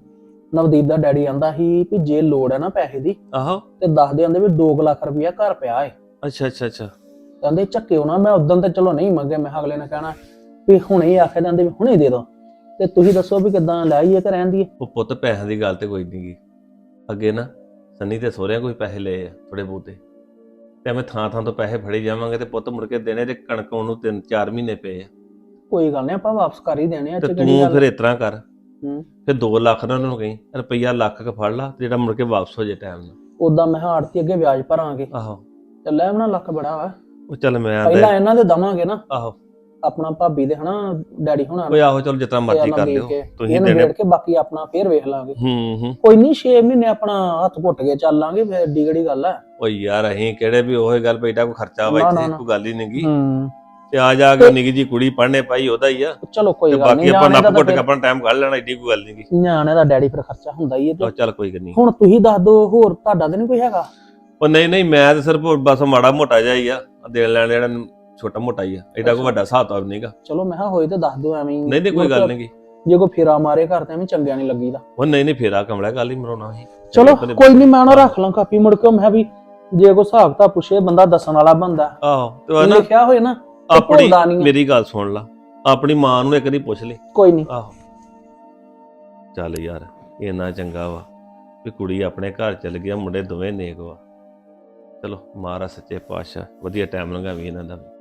ਨਵਦੀਪ ਦਾ ਡੈਡੀ ਆਂਦਾ ਸੀ ਵੀ ਜੇ ਲੋੜ ਹੈ ਨਾ ਪੈਸੇ ਦੀ ਆਹੋ। ਤੇ ਦੱਸਦੇ ਆਂਦੇ ਵੀ 2 ਲੱਖ ਰੁਪਇਆ ਘਰ ਪਿਆ ਏ। ਅੱਛਾ ਅੱਛਾ ਅੱਛਾ। ਕਹਿੰਦੇ ਚੱਕਿਓ ਨਾ ਮੈਂ ਉਦੋਂ ਤੇ ਚਲੋ ਨਹੀਂ ਮੰਗੇ ਮੈਂ ਕਿਹਾ ਅਗਲੇ ਨੇ ਕਹਿਣਾ ਵੀ ਹੁਣੇ ਹੀ ਆਖੇ ਦਿੰਦੇ ਵੀ ਹੁਣੇ ਦੇ ਦੋ। ਤੇ ਤੁਸੀਂ ਦੱਸੋ ਵੀ ਕਿੱਦਾਂ ਲੈ ਆਈਏ ਕਿ ਰਹਿਣ ਦੀਏ ਉਹ ਪੁੱਤ ਪੈਸਿਆਂ ਦੀ ਗੱਲ ਤੇ ਕੋਈ ਨਹੀਂ ਗੀ। ਅੱਗੇ ਨਾ ਸੰਨੀ ਤੇ ਸੋਹਰਿਆਂ ਕੋਈ ਪੈਸੇ ਲਏ ਆ ਥੋੜੇ ਬਹੁਤੇ। ਤੇ ਐਵੇਂ ਥਾਂ ਥਾਂ ਤੋਂ ਪੈਸੇ ਫੜੀ ਜਾਵਾਂਗੇ ਤੇ ਪੁੱਤ ਮੁੜ ਕੇ ਦੇਣੇ ਤੇ ਕਣਕ ਉਹਨੂੰ 3-4 ਮਹੀਨੇ ਪਏ ਆ। ਕੋਈ ਗੱਲ ਨਹੀਂ ਆਪਾਂ ਵਾਪਸ ਕਰ ਹੀ ਦੇਣੇ ਆ ਤੇ ਤੂੰ ਫਿਰ ਇਸ ਤਰ੍ਹਾਂ ਕਰ। ਹੂੰ। ਫਿਰ 2 ਲੱਖ ਨਾ ਉਹਨਾਂ ਨੂੰ ਕਹੀਂ ਰੁਪਈਆ ਲੱਖ ਕ ਫੜ ਲਾ ਤੇ ਜਿਹੜਾ ਮੁੜ ਕੇ ਵਾਪਸ ਹੋ ਜੇ ਟਾਈਮ ਨਾਲ। ਉਦਾਂ ਮੈਂ ਹਾੜ ਤੇ ਅੱਗੇ ਵਿਆਜ ਭਰਾਂਗੇ। ਆਹੋ। ਤੇ ਲੈ ਲੱਖ ਬੜਾ ਵਾ। ਉਹ ਚੱਲ ਮੈਂ ਪਹਿਲਾਂ ਆਂਦਾ ਇਹਨਾਂ ਦੇ ਦਵਾਂਗੇ ਨਾ। ਆਹੋ। ਆਪਣਾ ਭਾਬੀ ਦੇ ਹਨਾ ਡੈਡੀ ਹੁਣਾਂ ਓਏ ਆਹੋ ਚਲ ਜਿਤਨਾ ਮਰਜ਼ੀ ਕਰ ਲਿਓ। ਤੁਸੀਂ ਦੇਣੇ ਵੇੜ ਕੇ ਬਾਕੀ ਆਪਣਾ ਫੇਰ ਵੇਖ ਲਾਂਗੇ। ਹੂੰ ਹੂੰ। ਕੋਈ ਨਹੀਂ 6 ਮਹੀਨੇ ਆਪਣਾ ਹੱਥ ਘੁੱਟ ਕੇ ਚੱਲ ਲਾਂਗੇ ਫੇਰ ਏਡੀ ਕਿਹੜੀ ਗੱਲ ਹੈ ਓ ਯਾਰ ਅਸੀਂ ਕਿਹੜੇ ਵੀ ਉਹੀ ਗੱਲ ਬੇਟਾ ਕੋਈ ਖਰਚਾ ਵਾ ਨਾ, ਨਾ, ਇੱਥੇ ਨਾ। ਕੋਈ ਗੱਲ ਹੀ ਨਹੀਂਗੀ। ਹੂੰ। ਤੇ ਆ ਜਾ ਕੇ ਨਿੱਕੀ ਜੀ ਕੁੜੀ ਪੜ੍ਹਨੇ ਪਾਈ ਉਹਦਾ ਹੀ ਆ। ਚਲੋ ਕੋਈ ਗੱਲ ਬਾਕੀ ਨਹੀਂ ਆਪਾਂ ਨਿਆਣੇ ਦਾ ਨੱਪ ਘੁੱਟ ਕੇ ਆਪਣਾ ਟਾਈਮ ਕੱਢ ਲੈਣਾ ਏਡੀ ਕੋਈ ਗੱਲ ਨਹੀਂਗੀ। ਨਿਆਣੇ ਦਾ ਡੈਡੀ ਫਿਰ ਖਰਚਾ ਹੁੰਦਾ ਹੀ ਹੈ ਤੇ ਚੱਲ ਕੋਈ ਗੱਲ ਨਹੀਂ ਹੁਣ ਤੁਸੀਂ ਦੱਸ ਦਿਓ ਹੋਰ ਤੁਹਾਡਾ ਤੇ ਨਹੀਂ ਕੋਈ ਹੈਗਾ। ਉਹ ਨਹੀਂ ਨਹੀਂ ਮੈਂ ਤਾਂ ਸਿਰਫ ਬਸ ਮਾੜਾ ਮੋਟਾ ਜਿਹਾ ਹੀ ਆ। ਦੇਣ ਲੈਣ ਜਿਹੜਾ ਛੋਟਾ ਮੋਟਾ ਹੀ ਆ। ਐਡਾ ਕੋਈ ਵੱਡਾ ਹਿਸਾਬ ਤਾਂ ਨਹੀਂਗਾ ਚਲੋ ਮੈਂ ਕਿਹਾ ਹੋਏ ਤੇ ਦੱਸ ਦਿਓ ਐਵੇਂ ਹੀ। ਨਹੀਂ ਨਹੀਂ ਕੋਈ ਗੱਲ ਨਹੀਂਗੀ। ਜੇ ਕੋਈ ਫੇਰਾ ਮਾਰੇ ਘਰ ਤੇ ਐਵੇਂ ਚੰਗਿਆ ਨਹੀਂ ਲੱਗੀਦਾ। ਉਹ ਨਹੀਂ ਨਹੀਂ ਫੇਰਾ ਕਮਲਾ ਗੱਲ ਹੀ ਮਰਾਉਣਾ ਸੀ। ਚਲੋ ਕੋਈ ਨਹੀਂ ਮੈਂ ਨਾ ਰੱਖ ਲਾਂ ਕਾਪੀ ਮੁੜ ਕੇ। ਮੈਂ ਵੀ ਜੇ ਕੋਈ ਹਿਸਾਬ ਤਾਂ ਪੁੱਛੇ ਬੰਦਾ ਦੱਸਣ ਵਾਲਾ ਬੰਦਾ ਆਹੋ ਤੇ ਉਹ ਨਾ ਲਿਖਿਆ ਹੋਏ ਨਾ ਤੇ ਆਪਣੀ ਭੁੱਲਦਾ ਨਹੀਂ ਆ। ਮੇਰੀ ਗੱਲ ਸੁਣ ਲਾ। ਆਪਣੀ ਮਾਂ ਨੂੰ ਇੱਕ ਵਾਰੀ ਪੁੱਛ ਲੈ। ਕੋਈ ਨਹੀਂ ਆਹੋ। ਚੱਲ ਯਾਰ ਇੰਨਾ ਚੰਗਾ ਵਾ ਵੀ ਕੁੜੀ ਆਪਣੇ ਘਰ ਚਲ ਗਿਆ ਮੁੰਡੇ ਦੋਵੇਂ ਨੇਕ ਵਾ। ਚਲੋ ਮਹਾਰਾਜ ਸੱਚੇ ਪਾਤਸ਼ਾਹ ਵਧੀਆ ਟਾਈਮ ਲੰਘਾਵੀ ਇਹਨਾਂ ਦਾ ਵੀ।